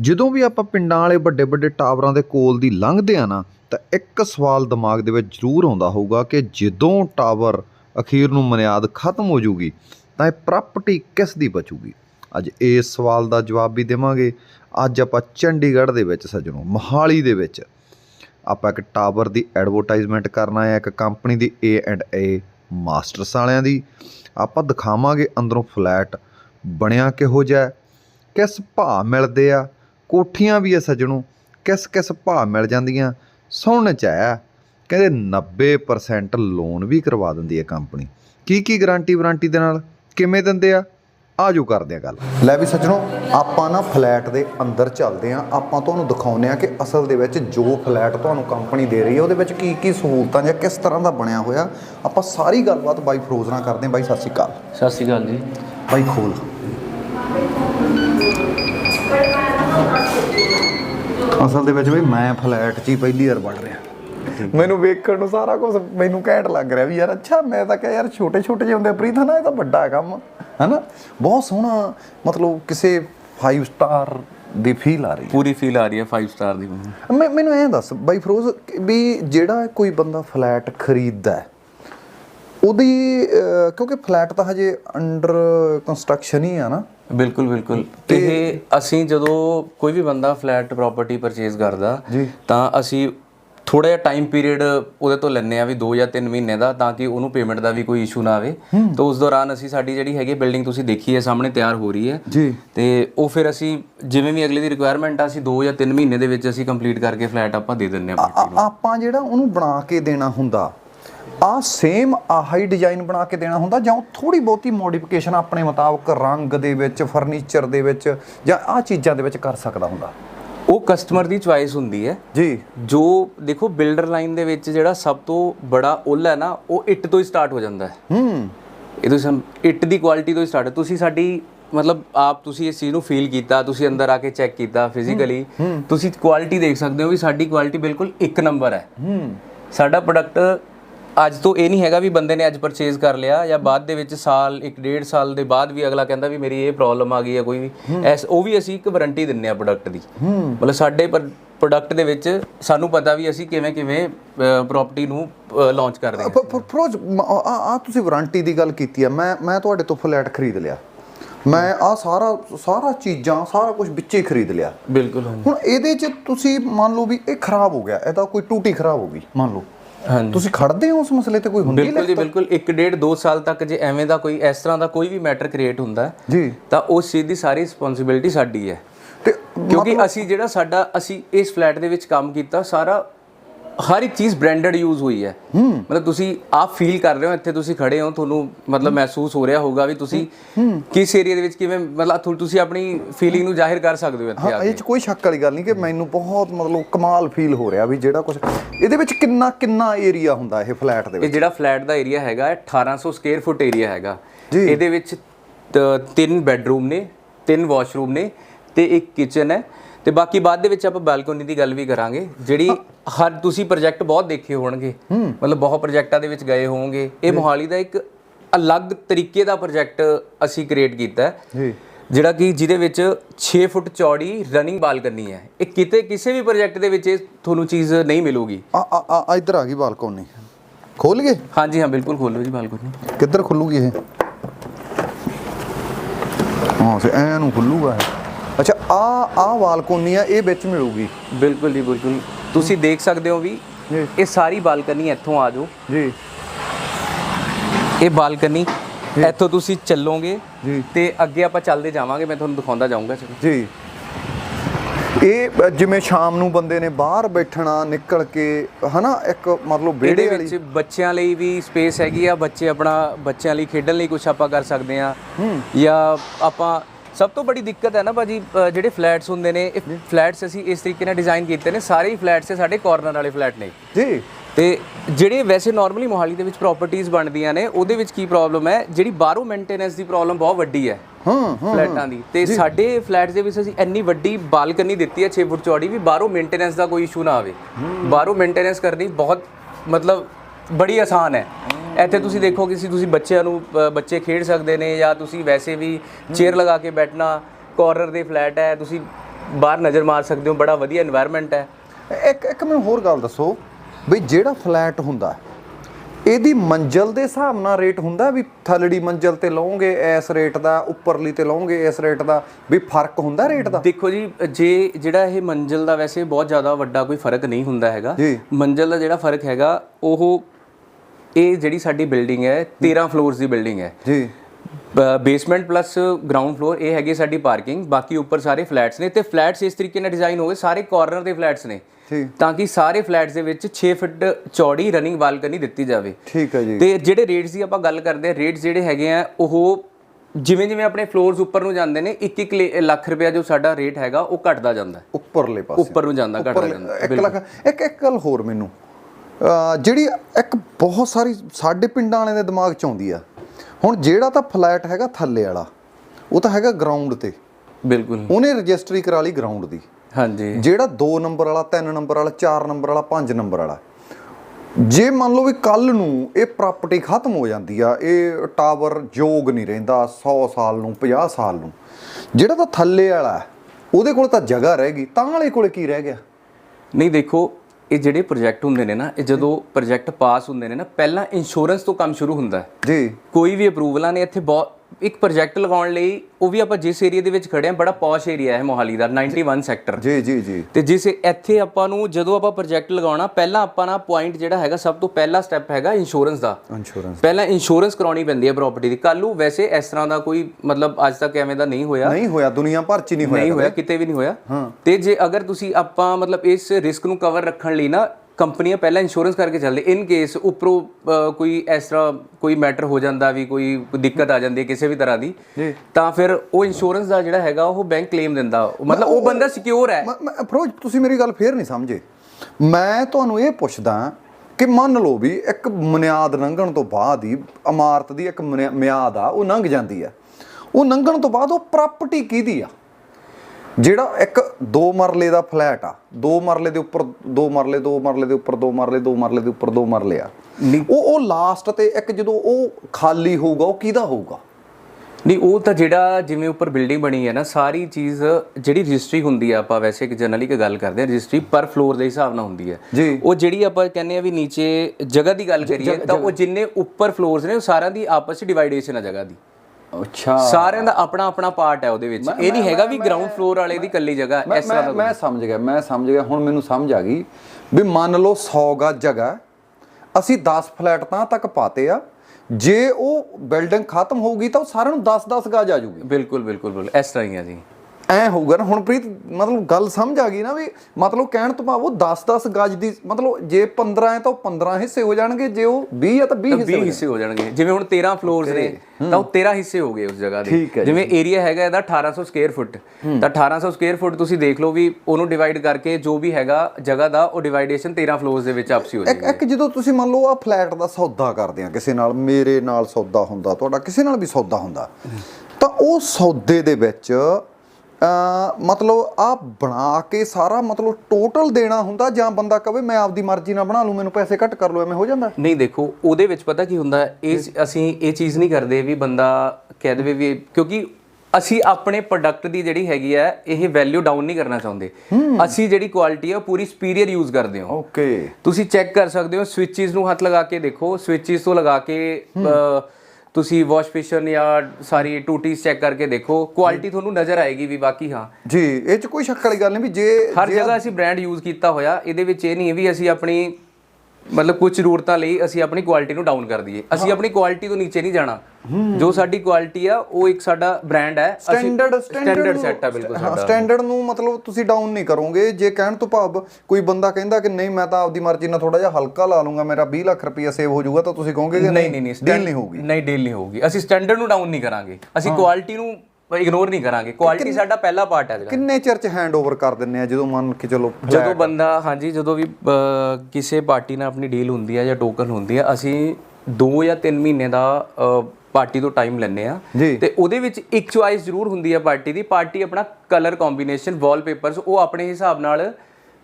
ਜਦੋਂ ਵੀ ਆਪਾਂ ਪਿੰਡਾਂ ਵਾਲੇ ਵੱਡੇ ਵੱਡੇ ਟਾਵਰਾਂ ਦੇ ਕੋਲ ਦੀ ਲੰਘਦੇ ਆ ਨਾ, ਤਾਂ ਇੱਕ ਸਵਾਲ ਦਿਮਾਗ ਦੇ ਵਿੱਚ ਜ਼ਰੂਰ ਆਉਂਦਾ ਹੋਊਗਾ ਕਿ ਜਦੋਂ ਟਾਵਰ ਅਖੀਰ ਨੂੰ ਮਨਿਆਦ ਖਤਮ ਹੋ ਜੂਗੀ, ਤਾਂ ਇਹ ਪ੍ਰਾਪਰਟੀ ਕਿਸ ਦੀ ਬਚੂਗੀ? ਅੱਜ ਇਸ ਸਵਾਲ ਦਾ ਜਵਾਬ ਵੀ ਦੇਵਾਂਗੇ। ਅੱਜ ਆਪਾਂ ਚੰਡੀਗੜ੍ਹ ਦੇ ਵਿੱਚ ਸੱਜਣੋ, ਮੋਹਾਲੀ ਦੇ ਵਿੱਚ ਆਪਾਂ ਇੱਕ ਟਾਵਰ ਦੀ ਐਡਵਰਟਾਈਜ਼ਮੈਂਟ ਕਰਨਾ ਹੈ ਇੱਕ ਕੰਪਨੀ ਦੀ ਏ ਐਂਡ ਏ ਮਾਸਟਰਸ ਵਾਲਿਆਂ ਦੀ। ਆਪਾਂ ਦਿਖਾਵਾਂਗੇ ਅੰਦਰੋਂ ਫਲੈਟ ਬਣਿਆ ਕਿਹੋ ਜਿਹਾ, ਕਿਸ ਭਾਅ ਮਿਲਦੇ ਆ ਕੋਠੀਆਂ ਵੀ ਆ ਸੱਜਣੋ ਕਿਸ ਕਿਸ ਭਾਅ ਮਿਲ ਜਾਂਦੀਆਂ। ਸੁਣਨ ਚ ਆਇਆ ਕਹਿੰਦੇ 90% ਲੋਨ ਵੀ ਕਰਵਾ ਦਿੰਦੀ ਹੈ ਕੰਪਨੀ ਕੀ ਕੀ ਗਾਰੰਟੀ ਵਾਰੰਟੀ ਦੇ ਨਾਲ? ਕਿਵੇਂ ਦਿੰਦੇ ਆ? ਆਜੋ ਕਰਦੇ ਆ ਗੱਲ। ਲੈ ਵੀ ਸੱਜਣੋ ਆਪਾਂ ਨਾ ਫਲੈਟ ਦੇ ਅੰਦਰ ਚੱਲਦੇ ਆ ਆਪਾਂ ਤੁਹਾਨੂੰ ਦਿਖਾਉਂਦੇ ਆ ਕਿ ਅਸਲ ਦੇ ਵਿੱਚ ਜੋ ਫਲੈਟ ਤੁਹਾਨੂੰ ਕੰਪਨੀ ਦੇ ਰਹੀ ਹੈ ਉਹਦੇ ਵਿੱਚ ਕੀ ਕੀ ਸਹੂਲਤਾਂ ਜਾਂ ਕਿਸ ਤਰ੍ਹਾਂ ਦਾ ਬਣਿਆ ਹੋਇਆ। ਆਪਾਂ ਸਾਰੀ ਗੱਲਬਾਤ ਬਾਈ ਫਰੋਜ਼ ਨਾਲ ਕਰਦੇ ਆ ਬਾਈ ਸਤਿ ਸ਼੍ਰੀ ਅਕਾਲ। ਸਤਿ ਸ਼੍ਰੀ ਅਕਾਲ ਜੀ। ਬਾਈ ਖੋਲ। ਅਸਲ ਦੇ ਵਿੱਚ ਬਈ ਮੈਂ ਫਲੈਟ 'ਚ ਹੀ ਪਹਿਲੀ ਵਾਰ ਵੜ ਰਿਹਾ। ਮੈਨੂੰ ਵੇਖਣ ਨੂੰ ਸਾਰਾ ਕੁਝ ਮੈਨੂੰ ਘੈਂਟ ਲੱਗ ਰਿਹਾ ਵੀ ਯਾਰ ਅੱਛਾ ਮੈਂ ਤਾਂ ਕਿਹਾ ਯਾਰ ਛੋਟੇ ਛੋਟੇ ਜਿਹੇ ਹੁੰਦੇ ਆ, ਪ੍ਰੀਤ ਹਨਾ ਇਹ ਤਾਂ ਵੱਡਾ ਕੰਮ ਹਨਾ? ਬਹੁਤ ਸੋਹਣਾ ਮਤਲਬ ਕਿਸੇ 5 ਸਟਾਰ ਦੀ ਫੀਲ ਆ ਰਹੀ ਪੂਰੀ ਫੀਲ ਆ ਰਹੀ ਹੈ 5 ਸਟਾਰ ਦੀ। ਹੈ ਮੈਂ ਮੈਨੂੰ ਐਂ ਦੱਸ ਬਾਈ ਫਰੋਜ਼ ਵੀ ਜਿਹੜਾ ਕੋਈ ਬੰਦਾ ਫਲੈਟ ਖਰੀਦਦਾ ਹੈ ਉਹਦੀ ਕਿਉਂਕਿ ਫਲੈਟ ਤਾਂ ਹਜੇ ਅੰਡਰ ਕੰਸਟਰਕਸ਼ਨ ਹੀ ਆ ਨਾ ਬਿਲਕੁਲ ਬਿਲਕੁਲ। ਇਹ ਅਸੀਂ ਜਦੋਂ ਕੋਈ ਵੀ ਬੰਦਾ ਫਲੈਟ ਪ੍ਰਾਪਰਟੀ ਪਰਚੇਜ਼ ਕਰਦਾ। ਤਾਂ ਅਸੀਂ ਥੋੜਾ ਜਿਹਾ ਟਾਈਮ ਪੀਰੀਅਡ ਉਹਦੇ ਤੋਂ ਲੈਂਦੇ ਆ ਵੀ 2 ਜਾਂ 3 ਮਹੀਨੇ ਦਾ ਤਾਂ ਕਿ ਉਹਨੂੰ ਪੇਮੈਂਟ ਦਾ ਵੀ ਕੋਈ ਇਸ਼ੂ ਨਾ ਆਵੇ। ਤਾਂ ਉਸ ਦੌਰਾਨ ਅਸੀਂ ਸਾਡੀ ਜਿਹੜੀ ਹੈਗੀ ਬਿਲਡਿੰਗ ਤੁਸੀਂ ਦੇਖੀ ਹੈ ਸਾਹਮਣੇ ਤਿਆਰ ਹੋ ਰਹੀ ਹੈ। ਜੀ। ਤੇ ਉਹ ਫਿਰ ਅਸੀਂ ਜਿਵੇਂ ਵੀ ਅਗਲੇ ਦੀ ਰਿਕੁਆਇਰਮੈਂਟ ਆ ਅਸੀਂ 2 ਜਾਂ 3 ਮਹੀਨੇ ਦੇ ਵਿੱਚ ਅਸੀਂ ਕੰਪਲੀਟ ਕਰਕੇ ਫਲੈਟ ਆਪਾਂ ਦੇ ਆ ਆ- ਆਪਾਂ ਜਿਹੜਾ ਉਹਨੂੰ ਬਣਾ ਕੇ ਦੇਣਾ ਹੁੰਦਾ ਆ ਸੇਮ ਆਹ ਡਿਜ਼ਾਈਨ ਬਣਾ ਕੇ ਦੇਣਾ ਹੁੰਦਾ ਜਾਂ ਥੋੜੀ ਬਹੁਤੀ ਮੋਡੀਫਿਕੇਸ਼ਨ ਆਪਣੇ ਮੁਤਾਬਕ ਰੰਗ ਦੇ ਵਿੱਚ ਫਰਨੀਚਰ ਦੇ ਵਿੱਚ ਜਾਂ ਆ ਚੀਜ਼ਾਂ ਦੇ ਵਿੱਚ ਕਰ ਸਕਦਾ ਹੁੰਦਾ। ਉਹ ਕਸਟਮਰ ਦੀ ਚੁਆਇਸ ਹੁੰਦੀ ਹੈ। ਜੀ। ਜੋ ਦੇਖੋ ਬਿਲਡਰ ਲਾਈਨ ਦੇ ਵਿੱਚ ਜਿਹੜਾ ਸਭ ਤੋਂ ਬੜਾ ਉੱਲ ਹੈ ਨਾ ਉਹ ਇੱਟ ਤੋਂ ਹੀ ਸਟਾਰਟ ਹੋ ਜਾਂਦਾ ਹੈ। ਹੂੰ। ਇਹ ਤੁਸੀਂ ਇੱਟ ਦੀ ਕੁਆਲਿਟੀ ਤੋਂ ਹੀ ਸਟਾਰਟ ਤੁਸੀਂ ਸਾਡੀ ਮਤਲਬ ਆਪ ਤੁਸੀਂ ਇਸ ਚੀਜ਼ ਨੂੰ ਫੀਲ ਕੀਤਾ ਤੁਸੀਂ ਅੰਦਰ ਆ ਕੇ ਚੈੱਕ ਕੀਤਾ ਫਿਜ਼ੀਕਲੀ ਤੁਸੀਂ ਕੁਆਲਿਟੀ ਦੇਖ ਸਕਦੇ ਹੋ ਵੀ ਸਾਡੀ ਕੁਆਲਿਟੀ ਬਿਲਕੁਲ ਇੱਕ ਨੰਬਰ ਹੈ। ਹੂੰ। ਸਾਡਾ ਪ੍ਰੋਡਕਟ ਅੱਜ ਤੋਂ ਇਹ ਨਹੀਂ ਹੈਗਾ ਵੀ ਬੰਦੇ ਨੇ ਅੱਜ ਪਰਚੇਜ਼ ਕਰ ਲਿਆ ਜਾਂ ਬਾਅਦ ਦੇ ਵਿੱਚ ਸਾਲ ਇੱਕ ਡੇਢ ਸਾਲ ਦੇ ਬਾਅਦ ਵੀ ਅਗਲਾ ਕਹਿੰਦਾ ਵੀ ਮੇਰੀ ਇਹ ਪ੍ਰੋਬਲਮ ਆ ਗਈ ਹੈ ਕੋਈ ਵੀ। ਐਸ ਉਹ ਵੀ ਅਸੀਂ ਇੱਕ ਵਾਰੰਟੀ ਦਿੰਨੇ ਆ ਪ੍ਰੋਡਕਟ ਦੀ। ਮਤਲਬ ਸਾਡੇ ਪ੍ਰੋਡਕਟ ਦੇ ਵਿੱਚ ਸਾਨੂੰ ਪਤਾ ਵੀ ਅਸੀਂ ਕਿਵੇਂ ਕਿਵੇਂ ਪ੍ਰਾਪਰਟੀ ਨੂੰ ਲਾਂਚ ਕਰ ਰਹੇ ਹਾਂ। ਫਰੋਜ਼ ਆ ਤੁਸੀਂ ਵਾਰੰਟੀ ਦੀ ਗੱਲ ਕੀਤੀ ਆ। ਮੈਂ ਮੈਂ ਤੁਹਾਡੇ ਤੋਂ ਫਲੈਟ ਖਰੀਦ ਲਿਆ। ਮੈਂ ਆ ਸਾਰਾ ਸਾਰਾ ਚੀਜ਼ਾਂ ਸਾਰਾ ਕੁਝ ਵਿੱਚੇ ਖਰੀਦ ਲਿਆ। ਬਿਲਕੁਲ। ਹੁਣ ਇਹਦੇ 'ਚ ਤੁਸੀਂ ਮੰਨ ਲਓ ਵੀ ਇਹ ਖਰਾਬ ਹੋ ਗਿਆ। ਇਹਦਾ ਕੋਈ ਟੂਟੀ ਖਰਾਬ ਹੋ ਗਈ ਮੰਨ ਲਓ। ਤੁਸੀਂ ਖੜਦੇ ਹੋ ਉਸ ਮਸਲੇ ਤੇ ਕੋਈ ਹੁੰਦੀ ਬਿਲਕੁਲ ਜੀ ਬਿਲਕੁਲ। 1 ਡੇਢ 2 ਸਾਲ ਤੱਕ ਜੇ ਐਵੇਂ ਦਾ ਕੋਈ ਇਸ ਤਰ੍ਹਾਂ ਦਾ ਕੋਈ ਵੀ ਮੈਟਰ ਕ੍ਰੀਏਟ ਹੁੰਦਾ ਜੀ। ਤਾਂ ਉਸ ਚੀਜ਼ ਦੀ ਸਾਰੀ ਰਿਸਪੌਂਸਿਬਿਲਟੀ ਸਾਡੀ ਹੈ। ਤੇ ਕਿਉਂਕਿ ਅਸੀਂ ਜਿਹੜਾ ਸਾਡਾ ਅਸੀਂ ਇਸ ਫਲੈਟ ਦੇ ਵਿੱਚ ਕੰਮ ਕੀਤਾ ਸਾਰਾ ਹਰ ਇੱਕ ਚੀਜ਼ ਬ੍ਰਾਂਡਡ ਯੂਜ਼ ਹੋਈ ਹੈ। ਮਤਲਬ ਤੁਸੀਂ ਆਪ ਫੀਲ ਕਰ ਰਹੇ ਹੋ ਇੱਥੇ ਤੁਸੀਂ ਖੜੇ ਹੋ ਤੁਹਾਨੂੰ ਮਤਲਬ ਮਹਿਸੂਸ ਹੋ ਰਿਹਾ ਹੋਗਾ ਵੀ ਤੁਸੀਂ ਕਿਸ ਏਰੀਆ ਦੇ ਵਿੱਚ ਕਿਵੇਂ ਮਤਲਬ ਤੁਸੀਂ ਆਪਣੀ ਫੀਲਿੰਗ ਨੂੰ ਜ਼ਾਹਿਰ ਕਰ ਸਕਦੇ ਹੋ ਇੱਥੇ ਆ ਹਾਂ ਇਹ 'ਚ ਕੋਈ ਸ਼ੱਕ ਵਾਲੀ ਗੱਲ ਨਹੀਂ ਕਿ ਮੈਨੂੰ ਬਹੁਤ ਮਤਲਬ ਕਮਾਲ ਫੀਲ ਹੋ ਰਿਹਾ ਵੀ ਜਿਹੜਾ ਕੁਝ ਇਹਦੇ ਵਿੱਚ ਕਿੰਨਾ ਕਿੰਨਾ ਏਰੀਆ ਹੁੰਦਾ ਇਹ ਫਲੈਟ ਦੇ ਇਹ ਵਿੱਚ? ਜਿਹੜਾ ਫਲੈਟ ਦਾ ਏਰੀਆ ਹੈਗਾ ਇਹ 1800 ਸਕੁਅਰ ਫੁੱਟ ਏਰੀਆ ਹੈਗਾ। ਇਹਦੇ ਵਿੱਚ ਤਿੰਨ ਬੈੱਡਰੂਮ ਨੇ ਤਿੰਨ ਵਾਸ਼ਰੂਮ ਨੇ ਤੇ ਇੱਕ ਕਿਚਨ ਹੈ। ਤੇ ਬਾਕੀ ਬਾਅਦ ਦੇ ਵਿੱਚ ਆਪਾਂ ਬਾਲਕੋਨੀ ਦੀ ਗੱਲ ਵੀ ਕਰਾਂਗੇ ਜਿਹੜੀ ਹਰ ਤੁਸੀਂ ਪ੍ਰੋਜੈਕਟ ਬਹੁਤ ਦੇਖੇ ਹੋਣਗੇ। ਮਤਲਬ ਬਹੁਤ ਪ੍ਰੋਜੈਕਟਾਂ ਦੇ ਵਿੱਚ ਗਏ ਹੋਵੋਗੇ। ਇਹ ਮੋਹਾਲੀ ਦਾ ਇੱਕ ਅਲੱਗ ਤਰੀਕੇ ਦਾ ਪ੍ਰੋਜੈਕਟ ਅਸੀਂ ਕ੍ਰੀਏਟ ਕੀਤਾ ਹੈ। ਜੀ। ਜਿਹੜਾ ਕਿ ਜਿਹਦੇ ਵਿੱਚ 6 ਫੁੱਟ ਚੌੜੀ ਰਨਿੰਗ ਬਾਲਕਨੀ ਹੈ। ਇਹ ਕਿਤੇ ਕਿਸੇ ਵੀ ਪ੍ਰੋਜੈਕਟ ਦੇ ਵਿੱਚ ਇਹ ਤੁਹਾਨੂੰ ਚੀਜ਼ ਨਹੀਂ ਮਿਲੂਗੀ। ਆ ਆ ਇੱਧਰ ਆ ਗਈ ਬਾਲਕੋਨੀ। ਖੋਲ ਗਏ? ਹਾਂਜੀ ਹਾਂ ਬਿਲਕੁਲ ਖੋਲੋ ਜੀ ਬਾਲਕਨੀ। ਕਿੱਧਰ ਖੁੱਲੂਗੀ ਇਹ? ਹਾਂ ਸੇ ਐ ਨੂੰ ਖੁੱਲੂਗਾ ਇਹ। ਅੱਛਾ ਆ ਆ ਬਾਲਕੋਨੀ ਆ ਇਹ ਵਿੱਚ ਮਿਲੂਗੀ। ਬਿਲਕੁਲ ਜੀ ਬਿਲਕੁਲ। ਤੁਸੀਂ ਦੇਖ ਸਕਦੇ ਹੋ ਵੀ ਜੀ। ਇਹ ਸਾਰੀ ਬਾਲਕਨੀ ਇੱਥੋਂ ਆ ਜਾਓ ਜੀ। ਇਹ ਬਾਲਕਨੀ ਇੱਥੋਂ ਤੁਸੀਂ ਚੱਲੋਗੇ ਜੀ। ਤੇ ਅੱਗੇ ਆਪਾਂ ਚੱਲਦੇ ਜਾਵਾਂਗੇ ਮੈਂ ਤੁਹਾਨੂੰ ਦਿਖਾਉਂਦਾ ਜਾਊਂਗਾ ਚਲੋ ਜੀ। ਇਹ ਜਿਵੇਂ ਸ਼ਾਮ ਨੂੰ ਬੰਦੇ ਨੇ ਬਾਹਰ ਬੈਠਣਾ ਨਿਕਲ ਕੇ ਹਨਾ ਇੱਕ ਮਤਲਬ ਵਿਹੜੇ ਇਹਦੇ ਵਾਲੀ। ਵਿੱਚ ਬੱਚਿਆਂ ਲਈ ਵੀ ਸਪੇਸ ਹੈਗੀ ਆ ਬੱਚੇ ਆਪਣਾ ਬੱਚਿਆਂ ਲਈ ਖੇਡਣ ਲਈ ਕੁਝ ਆਪਾਂ ਕਰ ਸਕਦੇ ਆ। ਜਾਂ ਆਪਾਂ ਸਭ ਤੋਂ ਬੜੀ ਦਿੱਕਤ ਹੈ ਨਾ ਭਾਜੀ ਜਿਹੜੇ ਫਲੈਟਸ ਹੁੰਦੇ ਨੇ ਇਹ ਫਲੈਟਸ ਅਸੀਂ ਇਸ ਤਰੀਕੇ ਨਾਲ ਡਿਜ਼ਾਈਨ ਕੀਤੇ ਨੇ ਸਾਰੇ ਹੀ ਫਲੈਟਸ ਸਾਡੇ ਕਾਰਨਰ ਵਾਲੇ ਫਲੈਟ ਨੇ। ਜੀ। ਤੇ ਜਿਹੜੇ ਵੈਸੇ ਨਾਰਮਲੀ ਮੋਹਾਲੀ ਦੇ ਵਿੱਚ ਪ੍ਰਾਪਰਟੀਆਂ ਬਣਦੀਆਂ ਨੇ ਉਹਦੇ ਵਿੱਚ ਕੀ ਪ੍ਰੋਬਲਮ ਹੈ? ਜਿਹੜੀ ਬਾਹਰੋਂ ਮੇਨਟੇਨੈਂਸ ਦੀ ਪ੍ਰੋਬਲਮ ਬਹੁਤ ਵੱਡੀ ਹੈ ਹਾਂ ਹਾਂ ਫਲੈਟਾਂ ਦੀ। ਤੇ ਸਾਡੇ ਫਲੈਟਸ ਦੇ ਵਿੱਚ ਅਸੀਂ ਇੰਨੀ ਵੱਡੀ ਬਾਲਕਨੀ ਦਿੱਤੀ ਹੈ 6 ਫੁੱਟ ਚੌੜੀ ਵੀ ਬਾਹਰੋਂ ਮੇਨਟੇਨੈਂਸ ਦਾ ਕੋਈ ਇਸ਼ੂ ਨਾ ਆਵੇ। ਬਾਹਰੋਂ ਮੇਨਟੇਨੈਂਸ ਕਰਨੀ ਬਹੁਤ ਮਤਲਬ ਬੜੀ ਆਸਾਨ ਹੈ। ਇੱਥੇ ਤੁਸੀਂ ਦੇਖੋ ਕਿ ਤੁਸੀਂ ਬੱਚਿਆਂ ਨੂੰ ਬੱਚੇ ਖੇਡ ਸਕਦੇ ਨੇ ਜਾਂ ਤੁਸੀਂ ਵੈਸੇ ਵੀ ਚੇਅਰ ਲਗਾ ਕੇ ਬੈਠਣਾ ਕੋਰਨਰ ਦੇ ਫਲੈਟ ਹੈ ਤੁਸੀਂ ਬਾਹਰ ਨਜ਼ਰ ਮਾਰ ਸਕਦੇ ਹੋ ਬੜਾ ਵਧੀਆ এনवायरमेंट ਹੈ। ਇੱਕ ਇੱਕ ਮੈਨੂੰ ਹੋਰ ਗੱਲ ਦੱਸੋ ਵੀ ਜਿਹੜਾ ਫਲੈਟ ਹੁੰਦਾ ਇਹਦੀ ਮੰਜ਼ਲ ਦੇ ਹਿਸਾਬ ਨਾਲ ਰੇਟ ਹੁੰਦਾ ਵੀ ਥੱਲੜੀ ਮੰਜ਼ਲ ਤੇ ਲਓਗੇ ਇਸ ਰੇਟ ਦਾ ਉੱਪਰਲੀ ਤੇ ਲਓਗੇ ਇਸ ਰੇਟ ਦਾ ਵੀ ਫ਼ਰਕ ਹੁੰਦਾ ਰੇਟ ਦਾ? ਦੇਖੋ ਜੀ ਜੇ ਜਿਹੜਾ ਇਹ ਮੰਜ਼ਿਲ ਦਾ ਵੈਸੇ ਬਹੁਤ ਜ਼ਿਆਦਾ ਵੱਡਾ ਕੋਈ ਫ਼ਰਕ ਨਹੀਂ ਹੁੰਦਾ ਹੈਗਾ। ਜੀ। ਮੰਜ਼ਿਲ ਦਾ ਜਿਹੜਾ ਫ਼ਰਕ ਹੈਗਾ ਉਹ ਇਹ ਜਿਹੜੀ ਸਾਡੀ ਬਿਲਡਿੰਗ ਹੈ 13 ਫਲੋਰਸ ਦੀ ਬਿਲਡਿੰਗ ਹੈ। ਜੀ। ਬੇਸਮੈਂਟ ਪਲੱਸ ਗਰਾਊਂਡ ਫਲੋਰ ਇਹ ਹੈਗੀ ਸਾਡੀ ਪਾਰਕਿੰਗ ਬਾਕੀ ਉੱਪਰ ਸਾਰੇ ਫਲੈਟਸ ਨੇ। ਤੇ ਫਲੈਟਸ ਇਸ ਤਰੀਕੇ ਨਾਲ ਡਿਜ਼ਾਈਨ ਹੋਏ ਸਾਰੇ ਕਾਰਨਰ ਦੇ ਫਲੈਟਸ ਨੇ। ਠੀਕ ਤਾਂ ਕਿ ਸਾਰੇ ਫਲੈਟਸ ਦੇ ਵਿੱਚ 6 ਫੁੱਟ ਚੌੜੀ ਰਨਿੰਗ ਬਾਲਕਨੀ ਦਿੱਤੀ ਜਾਵੇ। ਠੀਕ ਹੈ ਜੀ। ਤੇ ਜਿਹੜੇ ਰੇਟਸ ਦੀ ਆਪਾਂ ਗੱਲ ਕਰਦੇ ਆ ਰੇਟਸ ਜਿਹੜੇ ਹੈਗੇ ਆ ਉਹ ਜਿਵੇਂ ਜਿਵੇਂ ਆਪਣੇ ਫਲੋਰਸ ਉੱਪਰ ਨੂੰ ਜਾਂਦੇ ਨੇ 1-1 ਲੱਖ ਰੁਪਇਆ ਜੋ ਸਾਡਾ ਰੇਟ ਹੈਗਾ ਉਹ ਘਟਦਾ ਜਾਂਦਾ। ਉੱਪਰਲੇ ਪਾਸੇ। ਉੱਪਰ ਨੂੰ ਜਾਂਦਾ ਘਟਦਾ ਜਾਂਦਾ ਇੱਕ ਲੱਖ ਇੱਕ ਇੱਕ ਗੱਲ ਹੋਰ ਮੈਨੂੰ। ਜਿਹੜੀ ਇੱਕ ਬਹੁਤ ਸਾਰੀ ਸਾਡੇ ਪਿੰਡਾਂ ਵਾਲਿਆਂ ਦੇ ਦਿਮਾਗ 'ਚ ਆਉਂਦੀ ਆ। ਹੁਣ ਜਿਹੜਾ ਤਾਂ ਫਲੈਟ ਹੈਗਾ ਥੱਲੇ ਵਾਲਾ ਉਹ ਤਾਂ ਹੈਗਾ ਗਰਾਊਂਡ ਤੇ। ਬਿਲਕੁਲ। ਉਹਨੇ ਰਜਿਸਟਰੀ ਕਰਾ ਲਈ ਗਰਾਊਂਡ ਦੀ। ਹਾਂਜੀ। ਜਿਹੜਾ 2 ਨੰਬਰ ਵਾਲਾ 3 ਨੰਬਰ ਵਾਲਾ 4 ਨੰਬਰ ਵਾਲਾ 5 ਨੰਬਰ ਵਾਲਾ। ਜੇ ਮੰਨ ਲਓ ਵੀ ਕੱਲ ਨੂੰ ਇਹ ਪ੍ਰਾਪਰਟੀ ਖਤਮ ਹੋ ਜਾਂਦੀ ਆ ਇਹ ਟਾਵਰ ਯੋਗ ਨਹੀਂ ਰਹਿੰਦਾ 100 ਸਾਲ ਨੂੰ 50 ਸਾਲ ਨੂੰ। ਜਿਹੜਾ ਤਾਂ ਥੱਲੇ ਵਾਲਾ ਉਹਦੇ ਕੋਲ ਤਾਂ ਜਗ੍ਹਾ ਰਹਿ ਗਈ। ਤਾਂ ਵਾਲੇ ਕੋਲੇ ਕੀ ਰਹਿ ਗਿਆ? ਨਹੀਂ ਦੇਖੋ ਇਹ ਜਿਹੜੇ ਪ੍ਰੋਜੈਕਟ ਹੁੰਦੇ ਨੇ ਨਾ ਇਹ ਜਦੋਂ ਪ੍ਰੋਜੈਕਟ ਪਾਸ ਹੁੰਦੇ ਨੇ ਨਾ ਪਹਿਲਾਂ ਇੰਸ਼ੋਰੈਂਸ ਤੋਂ ਕੰਮ ਸ਼ੁਰੂ ਹੁੰਦਾ ਹੈ। ਜੀ। ਕੋਈ ਵੀ ਅਪਰੂਵਲਾਂ ਨੇ ਇੱਥੇ ਬਹੁਤ ਇੱਕ ਪ੍ਰੋਜੈਕਟ ਲਗਾਉਣ ਲਈ ਉਹ ਵੀ ਆਪਾਂ ਜਿਸ ਏਰੀਆ ਦੇ ਵਿੱਚ ਖੜੇ ਆ ਬੜਾ ਪੌਸ਼ ਏਰੀਆ ਹੈ ਮੋਹਾਲੀ ਦਾ 91 ਸੈਕਟਰ ਜੀ ਜੀ ਜੀ। ਤੇ ਜਿਸ ਇੱਥੇ ਆਪਾਂ ਨੂੰ ਜਦੋਂ ਆਪਾਂ ਪ੍ਰੋਜੈਕਟ ਲਗਾਉਣਾ ਪਹਿਲਾਂ ਆਪਾਂ ਨਾ ਪੁਆਇੰਟ ਜਿਹੜਾ ਹੈਗਾ ਸਭ ਤੋਂ ਪਹਿਲਾ ਸਟੈਪ ਹੈਗਾ ਇੰਸ਼ੋਰੈਂਸ ਦਾ। ਇੰਸ਼ੋਰੈਂਸ ਪਹਿਲਾਂ ਇੰਸ਼ੋਰੈਂਸ ਕਰਾਉਣੀ ਪੈਂਦੀ ਹੈ ਪ੍ਰਾਪਰਟੀ ਦੀ। ਕੱਲ ਨੂੰ ਵੈਸੇ ਇਸ ਤਰ੍ਹਾਂ ਦਾ ਕੋਈ ਮਤਲਬ ਅੱਜ ਤੱਕ ਐਵੇਂ ਦਾ ਨਹੀਂ ਹੋਇਆ। ਨਹੀਂ ਹੋਇਆ ਦੁਨੀਆ ਭਰ ਚ ਨਹੀਂ ਹੋਇਆ ਨਹੀਂ ਹੋਇਆ ਕਿਤੇ ਵੀ ਨਹੀਂ ਹੋਇਆ। ਤੇ ਜੇ ਅਗਰ ਤੁਸੀਂ ਆਪਾਂ ਮਤਲਬ ਇਸ ਰਿਸਕ ਨੂੰ ਕਵਰ ਰੱਖਣ ਲਈ ਨਾ ਕੰਪਨੀਆਂ ਪਹਿਲਾਂ ਇੰਸ਼ੋਰੈਂਸ ਕਰਕੇ ਚੱਲਦੇ ਇਨ ਕੇਸ ਉੱਪਰੋਂ ਕੋਈ ਇਸ ਤਰ੍ਹਾਂ ਕੋਈ ਮੈਟਰ ਹੋ ਜਾਂਦਾ ਵੀ ਕੋਈ ਦਿੱਕਤ ਆ ਜਾਂਦੀ ਹੈ ਕਿਸੇ ਵੀ ਤਰ੍ਹਾਂ ਦੀ। ਤਾਂ ਫਿਰ ਉਹ ਇੰਸ਼ੋਰੈਂਸ ਦਾ ਜਿਹੜਾ ਹੈਗਾ ਉਹ ਬੈਂਕ ਕਲੇਮ ਦਿੰਦਾ। ਮਤਲਬ ਉਹ ਬੰਦਾ ਸਿਕਿਉਰ ਹੈ। ਅਫਰੋਜ਼ ਤੁਸੀਂ ਮੇਰੀ ਗੱਲ ਫੇਰ ਨਹੀਂ ਸਮਝੇ। ਮੈਂ ਤੁਹਾਨੂੰ ਇਹ ਪੁੱਛਦਾ ਕਿ ਮੰਨ ਲਓ ਵੀ ਇੱਕ ਮਨਿਆਦ ਲੰਘਣ ਤੋਂ ਬਾਅਦ ਹੀ ਇਮਾਰਤ ਦੀ ਇੱਕ ਮਿਆਦ ਆ ਉਹ ਲੰਘ ਜਾਂਦੀ ਆ ਉਹ ਲੰਘਣ ਤੋਂ ਬਾਅਦ ਉਹ ਪ੍ਰਾਪਰਟੀ ਕਿਹਦੀ ਆ? ਜਿਹੜਾ ਇੱਕ ਦੋ ਮਰਲੇ ਦਾ ਫਲੈਟ ਆ ਦੋ ਮਰਲੇ ਦੇ ਉੱਪਰ ਦੋ ਮਰਲੇ ਦੋ ਮਰਲੇ ਦੇ ਉੱਪਰ ਦੋ ਮਰਲੇ ਦੋ ਮਰਲੇ ਦੇ ਉੱਪਰ ਦੋ ਮਰਲੇ ਆ। ਉਹ ਉਹ ਲਾਸਟ ਤੇ ਇੱਕ ਜਦੋਂ ਉਹ ਖਾਲੀ ਹੋਊਗਾ ਉਹ ਕਿਹਦਾ ਹੋਊਗਾ? ਨਹੀਂ ਉਹ ਤਾਂ ਜਿਹੜਾ ਜਿਵੇਂ ਉੱਪਰ ਬਿਲਡਿੰਗ ਬਣੀ ਹੈ ਨਾ ਸਾਰੀ ਚੀਜ਼ ਜਿਹੜੀ ਰਜਿਸਟਰੀ ਹੁੰਦੀ ਆ ਆਪਾਂ ਵੈਸੇ ਇੱਕ ਜਨਰਲੀ ਇੱਕ ਗੱਲ ਕਰਦੇ ਆ ਰਜਿਸਟਰੀ ਪਰ ਫਲੋਰ ਦੇ ਹਿਸਾਬ ਨਾਲ ਹੁੰਦੀ ਹੈ। ਉਹ ਜਿਹੜੀ ਆਪਾਂ ਕਹਿੰਦੇ ਆ ਵੀ ਨੀਚੇ ਜਗ੍ਹਾ ਦੀ ਗੱਲ ਕਰੀਏ ਤਾਂ ਉਹ ਜਿੰਨੇ ਉੱਪਰ ਫਲੋਰਸ ਨੇ ਉਹ ਸਾਰਿਆਂ ਦੀ ਆਪਸ ਵਿੱਚ ਡਿਵਾਈਡੇਸ਼ਨ ਆ ਜਗ੍ਹਾ ਦੀ। ਅੱਛਾ। ਸਾਰਿਆਂ ਦਾ ਆਪਣਾ ਆਪਣਾ ਪਾਰਟ ਹੈ ਉਹਦੇ ਵਿੱਚ। ਇਹ ਨਹੀਂ ਹੈਗਾ ਵੀ ਗਰਾਊਂਡ ਫਲੋਰ ਵਾਲੇ ਦੀ ਇਕੱਲੀ ਜਗ੍ਹਾ ਇਸ ਤਰ੍ਹਾਂ ਮੈਂ ਮੈਂ ਸਮਝ ਗਿਆ ਮੈਂ ਸਮਝ ਗਿਆ। ਹੁਣ ਮੈਨੂੰ ਸਮਝ ਆ ਗਈ ਵੀ ਮੰਨ ਲਓ 100 ਗਜ ਜਗ੍ਹਾ ਅਸੀਂ 10 ਫਲੈਟ ਤਾਂ ਤੱਕ ਪਾਤੇ ਆ। ਜੇ ਉਹ ਬਿਲਡਿੰਗ ਖਤਮ ਹੋਊਗੀ ਤਾਂ ਉਹ ਸਾਰਿਆਂ ਨੂੰ 10-10 ਗਜ ਆ ਜਾਊਗੀ। ਬਿਲਕੁਲ ਬਿਲਕੁਲ ਬਿਲਕੁਲ। ਇਸ ਤਰ੍ਹਾਂ ਹੀ ਆ ਜੀ। ਐ ਹੋਊਗਾ ਨਾ ਹੁਣ ਪ੍ਰੀਤ ਮਤਲਬ ਗੱਲ ਸਮਝ ਆ ਗਈ ਨਾ ਵੀ ਮਤਲਬ ਕਹਿਣ ਤੋਂ ਭਾਵ ਉਹ 10-10 ਗਜ ਦੀ ਮਤਲਬ ਜੇ 15 ਹੈ ਤਾਂ ਉਹ 15 ਹਿੱਸੇ ਹੋ ਜਾਣਗੇ ਜੇ ਉਹ 20 ਹੈ ਤਾਂ 20 ਹਿੱਸੇ 20 ਹਿੱਸੇ ਹੋ ਜਾਣਗੇ। ਜਿਵੇਂ ਹੁਣ 13 ਫਲੋਰਸ ਨੇ ਤਾਂ ਉਹ 13 ਹਿੱਸੇ ਹੋ ਗਏ ਉਸ ਜਗ੍ਹਾ ਦੇ। ਜਿਵੇਂ ਏਰੀਆ ਹੈਗਾ ਇਹਦਾ 1800 ਸਕੁਅਰ ਫੁੱਟ ਤਾਂ 1800 ਸਕੁਅਰ ਫੁੱਟ ਤੁਸੀਂ ਦੇਖ ਲਓ ਵੀ ਉਹਨੂੰ ਡਿਵਾਈਡ ਕਰਕੇ ਜੋ ਵੀ ਹੈਗਾ ਜਗ੍ਹਾ ਦਾ ਉਹ ਡਿਵਾਈਡੇਸ਼ਨ 13 ਫਲੋਰਸ ਦੇ ਵਿੱਚ ਆਪਸੀ ਹੋ ਇੱਕ ਇੱਕ ਜਦੋਂ ਤੁਸੀਂ ਮੰਨ ਲਓ ਆ ਫਲੈਟ ਦਾ ਸੌਦਾ ਕਰਦੇ ਆ ਕਿਸੇ ਨਾਲ ਮੇਰੇ ਨਾਲ ਸੌਦਾ ਹੁੰਦਾ ਤੁਹਾਡਾ ਕਿਸੇ ਨਾਲ ਵੀ ਸੌਦਾ ਹੁੰਦਾ ਤਾਂ ਉਹ ਸੌਦੇ ਦੇ ਵਿੱਚ ਮਤਲਬ ਆ ਬਣਾ ਕੇ ਸਾਰਾ ਮਤਲਬ ਟੋਟਲ ਦੇਣਾ ਹੁੰਦਾ ਜਾਂ ਬੰਦਾ ਕਵੇ ਮੈਂ ਆਪਦੀ ਮਰਜ਼ੀ ਨਾਲ ਬਣਾ ਲੂ ਮੈਨੂੰ ਪੈਸੇ ਘੱਟ ਕਰ ਲਓ ਐਵੇਂ ਹੋ ਜਾਂਦਾ? ਨਹੀਂ ਦੇਖੋ ਉਹਦੇ ਵਿੱਚ ਪਤਾ ਕੀ ਹੁੰਦਾ ਇਹ ਅਸੀਂ ਇਹ ਚੀਜ਼ ਨਹੀਂ ਕਰਦੇ ਵੀ ਬੰਦਾ ਕਹਿ ਦੇਵੇ ਵੀ ਕਿਉਂਕਿ ਅਸੀਂ ਆਪਣੇ ਪ੍ਰੋਡਕਟ ਦੀ ਜਿਹੜੀ ਹੈਗੀ ਹੈ ਇਹ ਵੈਲਿਊ ਡਾਊਨ ਨਹੀਂ ਕਰਨਾ ਚਾਹੁੰਦੇ। ਅਸੀਂ ਜਿਹੜੀ ਕੁਆਲਿਟੀ ਉਹ ਪੂਰੀ ਸੁਪੀਰੀਅਰ ਯੂਜ਼ ਕਰਦੇ ਹਾਂ। ਓਕੇ ਤੁਸੀਂ ਚੈੱਕ ਕਰ ਸਕਦੇ ਹੋ ਸਵਿਚਸ ਨੂੰ ਹੱਥ ਲਗਾ ਕੇ ਦੇਖੋ ਸਵਿਚਸ ਤੋਂ ਲਗਾ ਕੇ ਤੁਸੀਂ ਵਾਸ਼ ਬੇਸਿਨ ਜਾਂ ਸਾਰੀ ਟੂਟੀਸ ਚੈੱਕ ਕਰਕੇ ਦੇਖੋ ਕੁਆਲਿਟੀ ਤੁਹਾਨੂੰ ਨਜ਼ਰ ਆਏਗੀ ਵੀ ਬਾਕੀ ਹਾਂ। ਜੀ ਇਹ ਚ ਕੋਈ ਸ਼ੱਕ ਵਾਲੀ ਗੱਲ ਨਹੀਂ ਵੀ ਜੇ ਹਰ ਜਗ੍ਹਾ ਅਸੀਂ ਬ੍ਰਾਂਡ ਯੂਜ਼ ਕੀਤਾ ਹੋਇਆ ਇਹਦੇ ਵਿੱਚ ਇਹ ਨਹੀਂ ਵੀ ਅਸੀਂ ਆਪਣੀ ਮਤਲਬ ਕੁਝ ਜ਼ਰੂਰਤਾਂ ਲਈ ਅਸੀਂ ਆਪਣੀ ਕੁਆਲਿਟੀ ਨੂੰ ਡਾਊਨ ਕਰ ਦਈਏ। ਅਸੀਂ ਆਪਣੀ ਕੁਆਲਿਟੀ ਤੋਂ ਨੀਚੇ ਨਹੀਂ ਜਾਣਾ। ਜੋ ਸਾਡੀ ਕੁਆਲਿਟੀ ਆ ਉਹ ਇੱਕ ਸਾਡਾ ਬ੍ਰਾਂਡ ਹੈ ਸਟੈਂਡਰਡ ਸਟੈਂਡਰਡ ਸੈੱਟ ਆ ਬਿਲਕੁਲ ਹਾਂ ਸਟੈਂਡਰਡ ਨੂੰ ਮਤਲਬ ਤੁਸੀਂ ਡਾਊਨ ਨਹੀਂ ਕਰੋਗੇ। ਜੇ ਕਹਿਣ ਤੋਂ ਭਾਵ ਕੋਈ ਬੰਦਾ ਕਹਿੰਦਾ ਕਿ ਨਹੀਂ ਮੈਂ ਤਾਂ ਆਪਦੀ ਮਰਜ਼ੀ ਨਾਲ ਥੋੜਾ ਜਿਹਾ ਹਲਕਾ ਲਾ ਲੂੰਗਾ ਮੇਰਾ 20 ਲੱਖ ਰੁਪਈਆ ਸੇਵ ਹੋ ਜਾਊਗਾ ਤਾਂ ਤੁਸੀਂ ਕਹੋਗੇ ਕਿ ਨਹੀਂ ਨਹੀਂ ਨਹੀਂ ਡੀਲ ਨਹੀਂ ਹੋਊਗੀ। ਨਹੀਂ ਡੀਲ ਨਹੀਂ ਹੋਊਗੀ। ਅਸੀਂ ਸਟੈਂਡਰਡ ਨੂੰ ਡਾਊਨ ਨਹੀਂ ਕਰਾਂਗੇ। ਅਸੀਂ ਕੁਆਲਿਟੀ ਨੂੰ ਇਗਨੋਰ ਨਹੀਂ ਕਰਾਂਗੇ। ਕੁਆਲਿਟੀ ਸਾਡਾ ਪਹਿਲਾ ਪਾਰਟ ਹੈ ਜਿਹੜਾ ਕਿੰਨੇ ਚਿਰ ਚ ਹੈਂਡਓਵਰ ਕਰ ਦਿੰਨੇ ਆ? ਜਦੋਂ ਮੰਨ ਕੇ ਚਲੋ ਜਦੋਂ ਬੰਦਾ ਹਾਂਜੀ ਜਦੋਂ ਵੀ ਕਿਸੇ ਪਾਰਟੀ ਨਾਲ ਆਪਣੀ ਡੀਲ ਹੁੰਦੀ ਹੈ ਜਾਂ ਟੋਕਨ ਹੁੰਦੀ ਹੈ ਅਸੀਂ 2 ਜਾਂ 3 ਮਹੀਨੇ ਦਾ ਪਾਰਟੀ ਤੋਂ ਟਾਈਮ ਲੈਂਦੇ ਆ। ਤੇ ਉਹਦੇ ਵਿੱਚ ਇੱਕ ਚੁਆਇਸ ਜ਼ਰੂਰ ਹੁੰਦੀ ਹੈ ਪਾਰਟੀ ਦੀ। ਪਾਰਟੀ ਆਪਣਾ ਕਲਰ ਕੰਬੀਨੇਸ਼ਨ ਵਾਲਪੇਪਰਸ ਉਹ ਆਪਣੇ ਹਿਸਾਬ ਨਾਲ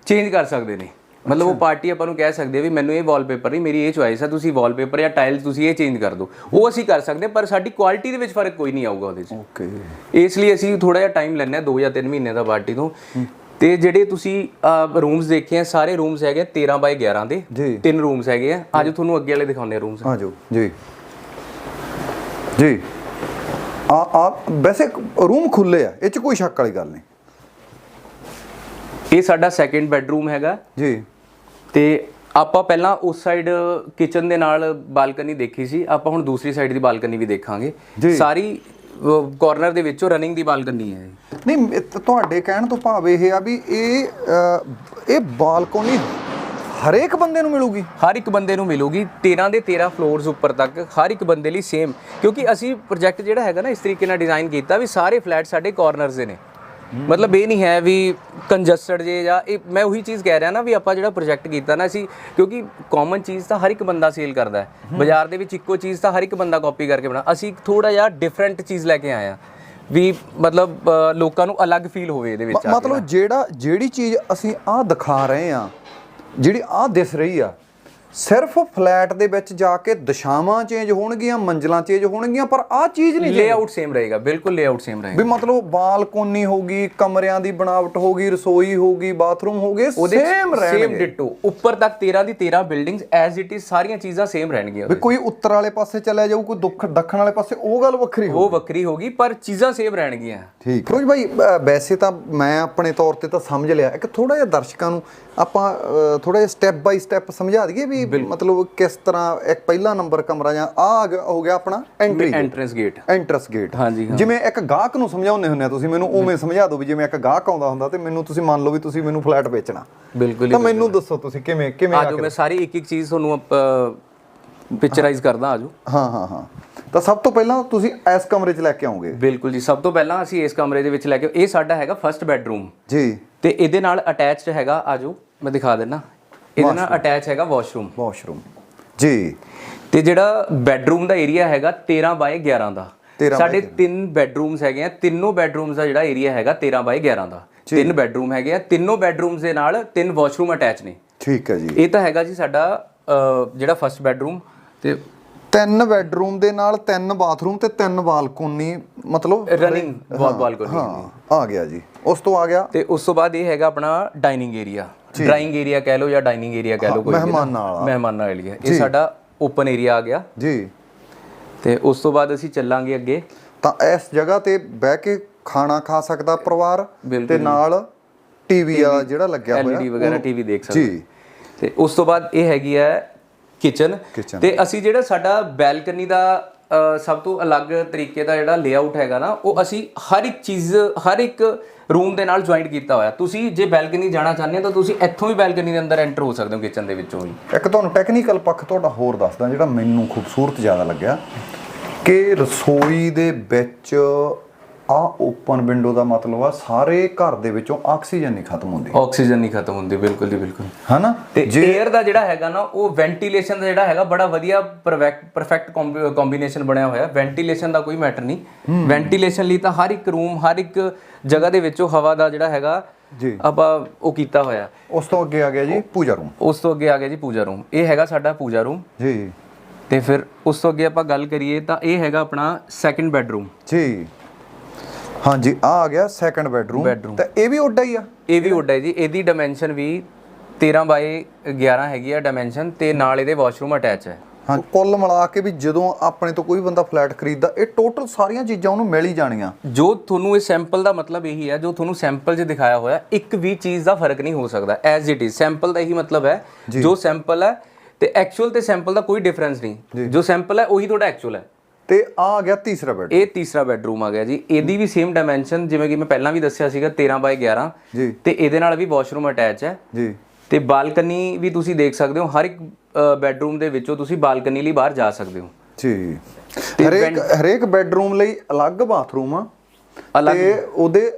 ਚੇਂਜ ਕਰ ਸਕਦੇ ਨੇ। ਮਤਲਬ ਉਹ ਪਾਰਟੀ ਆਪਾਂ ਨੂੰ ਕਹਿ ਸਕਦੇ ਵੀ ਮੈਨੂੰ ਇਹ ਵਾਲਪੇਪਰ ਨਹੀਂ ਮੇਰੀ ਇਹ ਚੁਆਇਸ ਹੈ ਤੁਸੀਂ ਵਾਲਪੇਪਰ ਜਾਂ ਟਾਈਲ ਤੁਸੀਂ ਇਹ ਚੇਂਜ ਕਰ ਦਿਓ ਉਹ ਅਸੀਂ ਕਰ ਸਕਦੇ ਪਰ ਸਾਡੀ ਕੁਆਲਿਟੀ ਦੇ ਵਿੱਚ ਫ਼ਰਕ ਕੋਈ ਨਹੀਂ ਆਊਗਾ ਉਹਦੇ 'ਚ। ਓਕੇ ਇਸ ਲਈ ਅਸੀਂ ਥੋੜਾ ਜਿਹਾ ਟਾਈਮ ਹਾਂ 2 ਜਾਂ 3 ਮਹੀਨੇ ਦਾ ਪਾਰਟੀ ਤੋਂ। ਤੇ ਜਿਹੜੇ ਤੁਸੀਂ ਰੂਮਸ ਦੇਖੇ ਆ ਸਾਰੇ ਰੂਮਸ ਹੈਗੇ ਆ 13 ਬਾਈ 11 ਦੇ। ਤਿੰਨ ਰੂਮਸ ਹੈਗੇ ਆ। ਅੱਜ ਤੁਹਾਨੂੰ ਅੱਗੇ ਵਾਲੇ ਦਿਖਾਉਂਦੇ ਆ ਰੂਮਸ ਆ ਜਾਓ ਜੀ। ਜੀ। ਆ ਆ ਵੈਸੇ ਰੂਮ ਖੁੱਲੇ ਆ ਇਹ ਚ ਕੋਈ ਸ਼ੱਕ ਵਾਲੀ ਗੱਲ ਨਹੀਂ। ਇਹ ਸਾਡਾ ਸੈਕੰਡ ਬੈੱਡਰੂਮ ਹੈਗਾ। ਜੀ। ਤੇ ਆਪਾਂ ਪਹਿਲਾਂ ਉਸ ਸਾਈਡ ਕਿਚਨ ਦੇ ਨਾਲ ਬਾਲਕਨੀ ਦੇਖੀ ਸੀ ਆਪਾਂ ਹੁਣ ਦੂਸਰੀ ਸਾਈਡ ਦੀ ਬਾਲਕਨੀ ਵੀ ਦੇਖਾਂਗੇ। ਸਾਰੀ ਕਾਰਨਰ ਦੇ ਵਿੱਚੋਂ ਰਨਿੰਗ ਦੀ ਬਾਲਕਨੀ ਹੈ। ਨਹੀਂ ਤੁਹਾਡੇ ਕਹਿਣ ਤੋਂ ਭਾਵ ਇਹ ਆ ਵੀ ਇਹ ਇਹ ਬਾਲਕੋਨੀ ਹਰੇਕ ਬੰਦੇ ਨੂੰ ਮਿਲੂਗੀ ਹਰ ਇੱਕ ਬੰਦੇ ਨੂੰ ਮਿਲੂਗੀ 13 ਦੇ 13 ਫਲੋਰਸ ਉੱਪਰ ਤੱਕ ਹਰ ਇੱਕ ਬੰਦੇ ਲਈ ਸੇਮ ਕਿਉਂਕਿ ਅਸੀਂ ਪ੍ਰੋਜੈਕਟ ਜਿਹੜਾ ਹੈਗਾ ਨਾ ਇਸ ਤਰੀਕੇ ਨਾਲ ਡਿਜ਼ਾਈਨ ਕੀਤਾ ਵੀ ਸਾਰੇ ਫਲੈਟ ਸਾਡੇ ਕਾਰਨਰਸ ਦੇ ਨੇ ਮਤਲਬ ਇਹ ਨਹੀਂ ਹੈ ਵੀ ਕੰਜਸਟਡ ਜੇ ਜਾਂ ਇਹ ਮੈਂ ਉਹੀ ਚੀਜ਼ ਕਹਿ ਰਿਹਾ ਨਾ ਵੀ ਆਪਾਂ ਜਿਹੜਾ ਪ੍ਰੋਜੈਕਟ ਕੀਤਾ ਨਾ ਅਸੀਂ ਕਿਉਂਕਿ ਕਾਮਨ ਚੀਜ਼ ਤਾਂ ਹਰ ਇੱਕ ਬੰਦਾ ਸੇਲ ਕਰਦਾ ਹੈ। ਬਾਜ਼ਾਰ ਦੇ ਵਿੱਚ ਇੱਕੋ ਚੀਜ਼ ਤਾਂ ਹਰ ਇੱਕ ਬੰਦਾ ਕਾਪੀ ਕਰਕੇ ਬਣਾ ਅਸੀਂ ਥੋੜਾ ਜਿਹਾ ਡਿਫਰੈਂਟ ਚੀਜ਼ ਲੈ ਕੇ ਆਏ ਆ ਵੀ ਮਤਲਬ ਲੋਕਾਂ ਨੂੰ ਅਲੱਗ ਫੀਲ ਹੋਵੇ ਇਹਦੇ ਵਿੱਚ। ਮਤਲਬ ਜਿਹੜਾ ਜਿਹੜੀ ਚੀਜ਼ ਅਸੀਂ ਆਹ ਦਿਖਾ ਰਹੇ ਆ ਜਿਹੜੀ ਆਹ ਦਿਸ ਰਹੀ ਆ ਸਿਰਫ ਫਲੈਟ ਦੇ ਵਿੱਚ ਜਾ ਕੇ ਦਿਸ਼ਾਵਾਂ ਚੇਂਜ ਹੋਣਗੀਆਂ ਮੰਜ਼ਲਾਂ ਚੇਂਜ ਹੋਣਗੀਆਂ ਪਰ ਆਹ ਚੀਜ਼ ਨਹੀਂ ਲੇਆਊਟ ਸੇਮ ਰਹੇਗਾ ਬਿਲਕੁਲ ਲੇਆਊਟ ਸੇਮ ਰਹੇਗਾ। ਵੀ ਮਤਲਬ ਬਾਲਕੋਨੀ ਹੋਗੀ ਕਮਰਿਆਂ ਦੀ ਬਣਾਵਟ ਹੋਗੀ ਰਸੋਈ ਹੋਗੀ ਬਾਥਰੂਮ ਹੋਗੇ ਸੇਮ ਸੇਮ ਰਹਿਣਗੇ। ਡਿਟੋ ਉੱਪਰ ਤੱਕ 13 ਦੀ 13 ਬਿਲਡਿੰਗਸ ਐਜ਼ ਇਟ ਇਜ਼ ਸਾਰੀਆਂ ਚੀਜ਼ਾਂ ਸੇਮ ਰਹਿਣਗੀਆਂ ਵੀ। ਕੋਈ ਉੱਤਰ ਵਾਲੇ ਪਾਸੇ ਚਲਿਆ ਜਾਊ ਕੋਈ ਦੁੱਖ ਦੱਖਣ ਵਾਲੇ ਪਾਸੇ ਉਹ ਗੱਲ ਵੱਖਰੀ ਹੋ ਉਹ ਵੱਖਰੀ ਹੋਗੀ ਪਰ ਚੀਜ਼ਾਂ ਸੇਮ ਰਹਿਣਗੀਆਂ। ਠੀਕ। ਫਿਰੋਜ਼ ਭਾਈ ਵੈਸੇ ਤਾਂ ਮੈਂ ਆਪਣੇ ਤੌਰ ਤੇ ਤਾਂ ਸਮਝ ਲਿਆ। ਇੱਕ ਥੋੜਾ ਜਿਹਾ ਦਰਸ਼ਕਾਂ ਨੂੰ ਆਪਾਂ ਥੋੜਾ ਜਿਹਾ ਸਟੈਪ ਬਾਈ ਸਟੈਪ ਸਮਝਾ ਦਈਏ ਵੀ ਮਤਲਬ ਕਿਸ ਤਰ੍ਹਾਂ ਇੱਕ ਪਹਿਲਾ ਨੰਬਰ ਕਮਰਾ ਜਾਂ ਆ ਹੋ ਗਿਆ ਆਪਣਾ entry entrance gate entrance gate ਹਾਂਜੀ, ਹਾਂ। ਜਿਵੇਂ ਇੱਕ ਗਾਹਕ ਨੂੰ ਸਮਝਾਉਂਦੇ ਹੁੰਦੇ ਆ ਤੁਸੀਂ ਮੈਨੂੰ ਉਵੇਂ ਸਮਝਾ ਦਿਓ ਵੀ ਜਿਵੇਂ ਇੱਕ ਗਾਹਕ ਆਉਂਦਾ ਹੁੰਦਾ ਤੇ ਮੈਨੂੰ ਤੁਸੀਂ ਮੰਨ ਲਓ ਵੀ ਤੁਸੀਂ ਮੈਨੂੰ ਫਲੈਟ ਵੇਚਣਾ। ਬਿਲਕੁਲ ਤਾਂ ਮੈਨੂੰ ਦੱਸੋ ਤੁਸੀਂ ਕਿਵੇਂ ਕਿਵੇਂ ਆਜੋ ਮੈਂ ਸਾਰੀ ਇੱਕ ਇੱਕ ਚੀਜ਼ ਤੁਹਾਨੂੰ ਪਿਕਚਰਾਈਜ਼ ਕਰਦਾ ਆਜੋ। ਹਾਂ ਹਾਂ ਹਾਂ। ਤਾਂ ਸਭ ਤੋਂ ਪਹਿਲਾਂ ਤੁਸੀਂ ਇਸ ਕਮਰੇ 'ਚ ਲੈ ਕੇ ਆਓਗੇ? ਬਿਲਕੁਲ ਜੀ। ਸਭ ਤੋਂ ਪਹਿਲਾਂ ਅਸੀਂ ਇਸ ਕਮਰੇ ਦੇ ਵਿੱਚ ਲੈ ਕੇ ਇਹ ਸਾਡਾ ਹੈਗਾ ਫਰਸਟ ਬੈੱਡਰੂਮ ਜੀ। ਤੇ ਇਹਦੇ ਨਾਲ ਅਟੈਚਡ ਹੈਗਾ ਆਜੋ ਮੈਂ ਦਿਖਾ ਦਿੰਦਾ ਇਹਦੇ ਨਾਲ ਅਟੈਚ ਹੈਗਾ ਵਾਸ਼ਰੂਮ ਵਾਸ਼ਰੂਮ ਜੀ। ਤੇ ਜਿਹੜਾ ਬੈੱਡਰੂਮ ਦਾ ਏਰੀਆ ਹੈਗਾ 13 ਬਾਏ 11 ਦਾ। 13 ਸਾਡੇ ਤਿੰਨ ਬੈੱਡਰੂਮਸ ਹੈਗੇ ਆ ਤਿੰਨੋਂ ਬੈੱਡਰੂਮਸ ਦਾ ਜਿਹੜਾ ਏਰੀਆ ਹੈਗਾ 13 ਬਾਏ 11 ਦਾ। ਤਿੰਨ ਬੈੱਡਰੂਮ ਹੈਗੇ ਆ ਤਿੰਨੋਂ ਬੈੱਡਰੂਮਸ ਦੇ ਨਾਲ ਤਿੰਨ ਵਾਸ਼ਰੂਮ ਅਟੈਚ ਨੇ। ਠੀਕ ਹੈ ਜੀ। ਇਹ ਤਾਂ ਹੈਗਾ ਜੀ ਸਾਡਾ ਜਿਹੜਾ ਫਸਟ ਬੈੱਡਰੂਮ ਤੇ ਤਿੰਨ ਬੈੱਡਰੂਮ ਦੇ ਨਾਲ ਤਿੰਨ ਬਾਥਰੂਮ ਤੇ ਤਿੰਨ ਬਾਲਕੋਨੀ ਮਤਲਬ ਰਨਿੰਗ ਬਾਲਕਨੀ ਹਾਂ ਆ ਗਿਆ ਜੀ। ਉਸ ਤੋਂ ਆ ਗਿਆ। ਤੇ ਉਸ ਤੋਂ ਬਾਅਦ ਇਹ ਹੈਗਾ ਆਪਣਾ ਡਾਈਨਿੰਗ ਏਰੀਆ ਡਰਾਇੰਗ ਏਰੀਆ ਕਹਿ ਲਓ ਜਾਂ ਡਾਈਨਿੰਗ ਏਰੀਆ ਕਹਿ ਲਓ ਕੋਈ। ਮਹਿਮਾਨਾਂ ਵਾਲਾ। ਮਹਿਮਾਨਾਂ ਵਾਲੀ ਹੈ ਇਹ ਸਾਡਾ ਓਪਨ ਏਰੀਆ ਆ ਗਿਆ। ਜੀ। ਤੇ ਉਸ ਤੋਂ ਬਾਅਦ ਅਸੀਂ ਚੱਲਾਂਗੇ ਅੱਗੇ। ਤਾਂ ਇਸ ਜਗ੍ਹਾ ਤੇ ਬਹਿ ਕੇ ਖਾਣਾ ਖਾ ਸਕਦਾ ਪਰਿਵਾਰ ਤੇ ਨਾਲ ਟੀਵੀ ਆ ਜਿਹੜਾ ਲੱਗਿਆ ਹੋਇਆ। ਐਲਈਡੀ ਵਗੈਰਾ ਟੀਵੀ ਦੇਖ ਸਕਦੇ। ਜੀ ਤੇ ਉਸ ਤੋਂ ਬਾਅਦ ਇਹ ਹੈਗੀ ਹੈ ਕਿਚਨ। ਤੇ ਅਸੀਂ ਜਿਹੜਾ ਸਾਡਾ ਬੈਲਕਨੀ ਦਾ ਸਭ ਤੋਂ ਅਲੱਗ ਤਰੀਕੇ ਦਾ ਜਿਹੜਾ ਲੇਆਊਟ ਹੈਗਾ ਨਾ, ਉਹ ਅਸੀਂ ਹਰ ਇੱਕ ਚੀਜ਼, ਹਰ ਇੱਕ ਰੂਮ ਦੇ ਨਾਲ ਜੁਆਇੰਟ ਕੀਤਾ ਹੋਇਆ। ਤੁਸੀਂ ਜੇ ਬੈਲਕਨੀ ਜਾਣਾ ਚਾਹੁੰਦੇ ਹੋ, ਤਾਂ ਤੁਸੀਂ ਇੱਥੋਂ ਵੀ ਬੈਲਕਨੀ ਦੇ ਅੰਦਰ ਐਂਟਰ ਹੋ ਸਕਦੇ ਹੋ ਕਿਚਨ ਦੇ ਵਿੱਚੋਂ ਵੀ। ਇੱਕ ਤੁਹਾਨੂੰ ਟੈਕਨੀਕਲ ਪੱਖ ਤੁਹਾਡਾ ਹੋਰ ਦੱਸਦਾ, ਜਿਹੜਾ ਮੈਨੂੰ ਖੂਬਸੂਰਤ ਜ਼ਿਆਦਾ ਲੱਗਿਆ ਕਿ ਰਸੋਈ ਦੇ ਵਿੱਚ ਆ ਓਪਨ ਵਿੰਡੋ ਦਾ ਮਤਲਬ ਆ ਸਾਰੇ ਘਰ ਦੇ ਵਿੱਚੋਂ ਆਕਸੀਜਨ ਨਹੀਂ ਖਤਮ ਹੁੰਦੀ। ਆਕਸੀਜਨ ਨਹੀਂ ਖਤਮ ਹੁੰਦੀ ਬਿਲਕੁਲ ਜੀ ਬਿਲਕੁਲ। ਹਨਾ? ਤੇ 에ਅਰ ਦਾ ਜਿਹੜਾ ਹੈਗਾ ਨਾ ਉਹ ਵੈਂਟੀਲੇਸ਼ਨ ਦਾ ਜਿਹੜਾ ਹੈਗਾ ਬੜਾ ਵਧੀਆ ਪਰਫੈਕਟ ਕੰਬੀਨੇਸ਼ਨ ਬਣਿਆ ਹੋਇਆ। ਵੈਂਟੀਲੇਸ਼ਨ ਦਾ ਕੋਈ ਮੈਟਰ ਨਹੀਂ। ਵੈਂਟੀਲੇਸ਼ਨ ਲਈ ਤਾਂ ਹਰ ਇੱਕ ਰੂਮ ਹਰ ਇੱਕ ਜਗ੍ਹਾ ਦੇ ਵਿੱਚੋਂ ਹਵਾ ਦਾ ਜਿਹੜਾ ਹੈਗਾ ਜੀ। ਆਪਾਂ ਉਹ ਕੀਤਾ ਹੋਇਆ। ਉਸ ਤੋਂ ਅੱਗੇ ਆ ਗਿਆ ਜੀ ਪੂਜਾ ਰੂਮ ਉਸ ਤੋਂ ਅੱਗੇ ਆ ਗਿਆ ਜੀ ਪੂਜਾ ਰੂਮ ਇਹ ਹੈਗਾ ਸਾਡਾ ਪੂਜਾ ਰੂਮ ਜੀ। ਤੇ ਫਿਰ ਉਸ ਤੋਂ ਅੱਗੇ ਆਪਾਂ ਗੱਲ ਕਰੀਏ ਤਾਂ ਇਹ ਹੈਗਾ ਆਪਣਾ ਸੈਕੰਡ ਬੈੱਡਰੂਮ ਜੀ। ਹਾਂਜੀ ਆ ਆ ਗਿਆ ਸੈਕੰਡ ਬੈਡਰੂਮ Bedroom। ਤਾਂ ਇਹ ਵੀ ਓਡਾ ਹੀ ਆ? ਇਹ ਵੀ ਉੱਡਾ ਹੈ ਜੀ। ਇਹਦੀ ਡਾਈਮੈਂਸ਼ਨ ਵੀ 13 ਬਾਈ 11 ਹੈਗੀ ਆ ਡਾਈਮੈਂਸ਼ਨ ਤੇ ਨਾਲ ਇਹਦੇ ਵਾਸ਼ਰੂਮ ਅਟੈਚ ਹੈ। ਹਾਂ ਕੁੱਲ ਮਿਲਾ ਕੇ ਵੀ ਜਦੋਂ ਆਪਣੇ ਤੋਂ ਕੋਈ ਬੰਦਾ ਫਲੈਟ ਖਰੀਦਦਾ ਇਹ ਟੋਟਲ ਸਾਰੀਆਂ ਚੀਜ਼ਾਂ ਉਹਨੂੰ ਮਿਲ ਹੀ ਜਾਣੀਆਂ। ਜੋ ਤੁਹਾਨੂੰ ਇਹ ਸੈਂਪਲ ਦਾ ਮਤਲਬ ਇਹੀ ਹੈ ਜੋ ਤੁਹਾਨੂੰ ਸੈਂਪਲ 'ਚ ਦਿਖਾਇਆ ਹੋਇਆ ਇੱਕ ਵੀ ਚੀਜ਼ ਦਾ ਫ਼ਰਕ ਨਹੀਂ ਹੋ ਸਕਦਾ ਐਜ਼ ਇਟ ਇਜ਼ ਸੈਂਪਲ ਦਾ ਇਹੀ ਮਤਲਬ ਹੈ ਜੋ। ਸੈਂਪਲ ਹੈ ਤੇ ਐਕਚੁਅਲ ਤੇ ਸੈਂਪਲ ਦਾ ਕੋਈ ਡਿਫਰੈਂਸ ਨਹੀਂ। ਜੋ। ਸੈਂਪਲ ਹੈ ਉਹੀ ਤੁਹਾਡਾ ਐਕਚੁਅਲ ਹੈ। ਤੇ ਆ ਆ ਗਿਆ ਤੀਸਰਾ ਬੈਡ ਇਹ ਤੀਸਰਾ ਬੈੱਡਰੂਮ ਆ ਗਿਆ ਜੀ। ਇਹਦੀ ਵੀ ਸੇਮ ਡਾਈਮੈਂਸ਼ਨ ਜਿਵੇਂ ਕਿ ਮੈਂ ਪਹਿਲਾਂ ਵੀ ਦੱਸਿਆ ਸੀਗਾ 13 ਬਾਈ 11 ਜੀ। ਤੇ ਇਹਦੇ ਨਾਲ ਵੀ ਵਾਸ਼ਰੂਮ ਅਟੈਚ ਹੈ। ਜੀ। ਤੇ ਬਾਲਕਨੀ ਵੀ ਤੁਸੀਂ ਦੇਖ ਸਕਦੇ ਹੋ ਹਰ ਇੱਕ ਬੈੱਡਰੂਮ ਦੇ ਵਿੱਚੋਂ ਤੁਸੀਂ ਬਾਲਕਨੀ ਲਈ ਬਾਹਰ ਜਾ ਸਕਦੇ ਹੋ। ਜੀ। ਹਰੇਕ ਹਰੇਕ ਬੈਡਰੂਮ ਲਈ ਅਲੱਗ ਬਾਥਰੂਮ ਆ। ਤੇ ਉਹਦੇ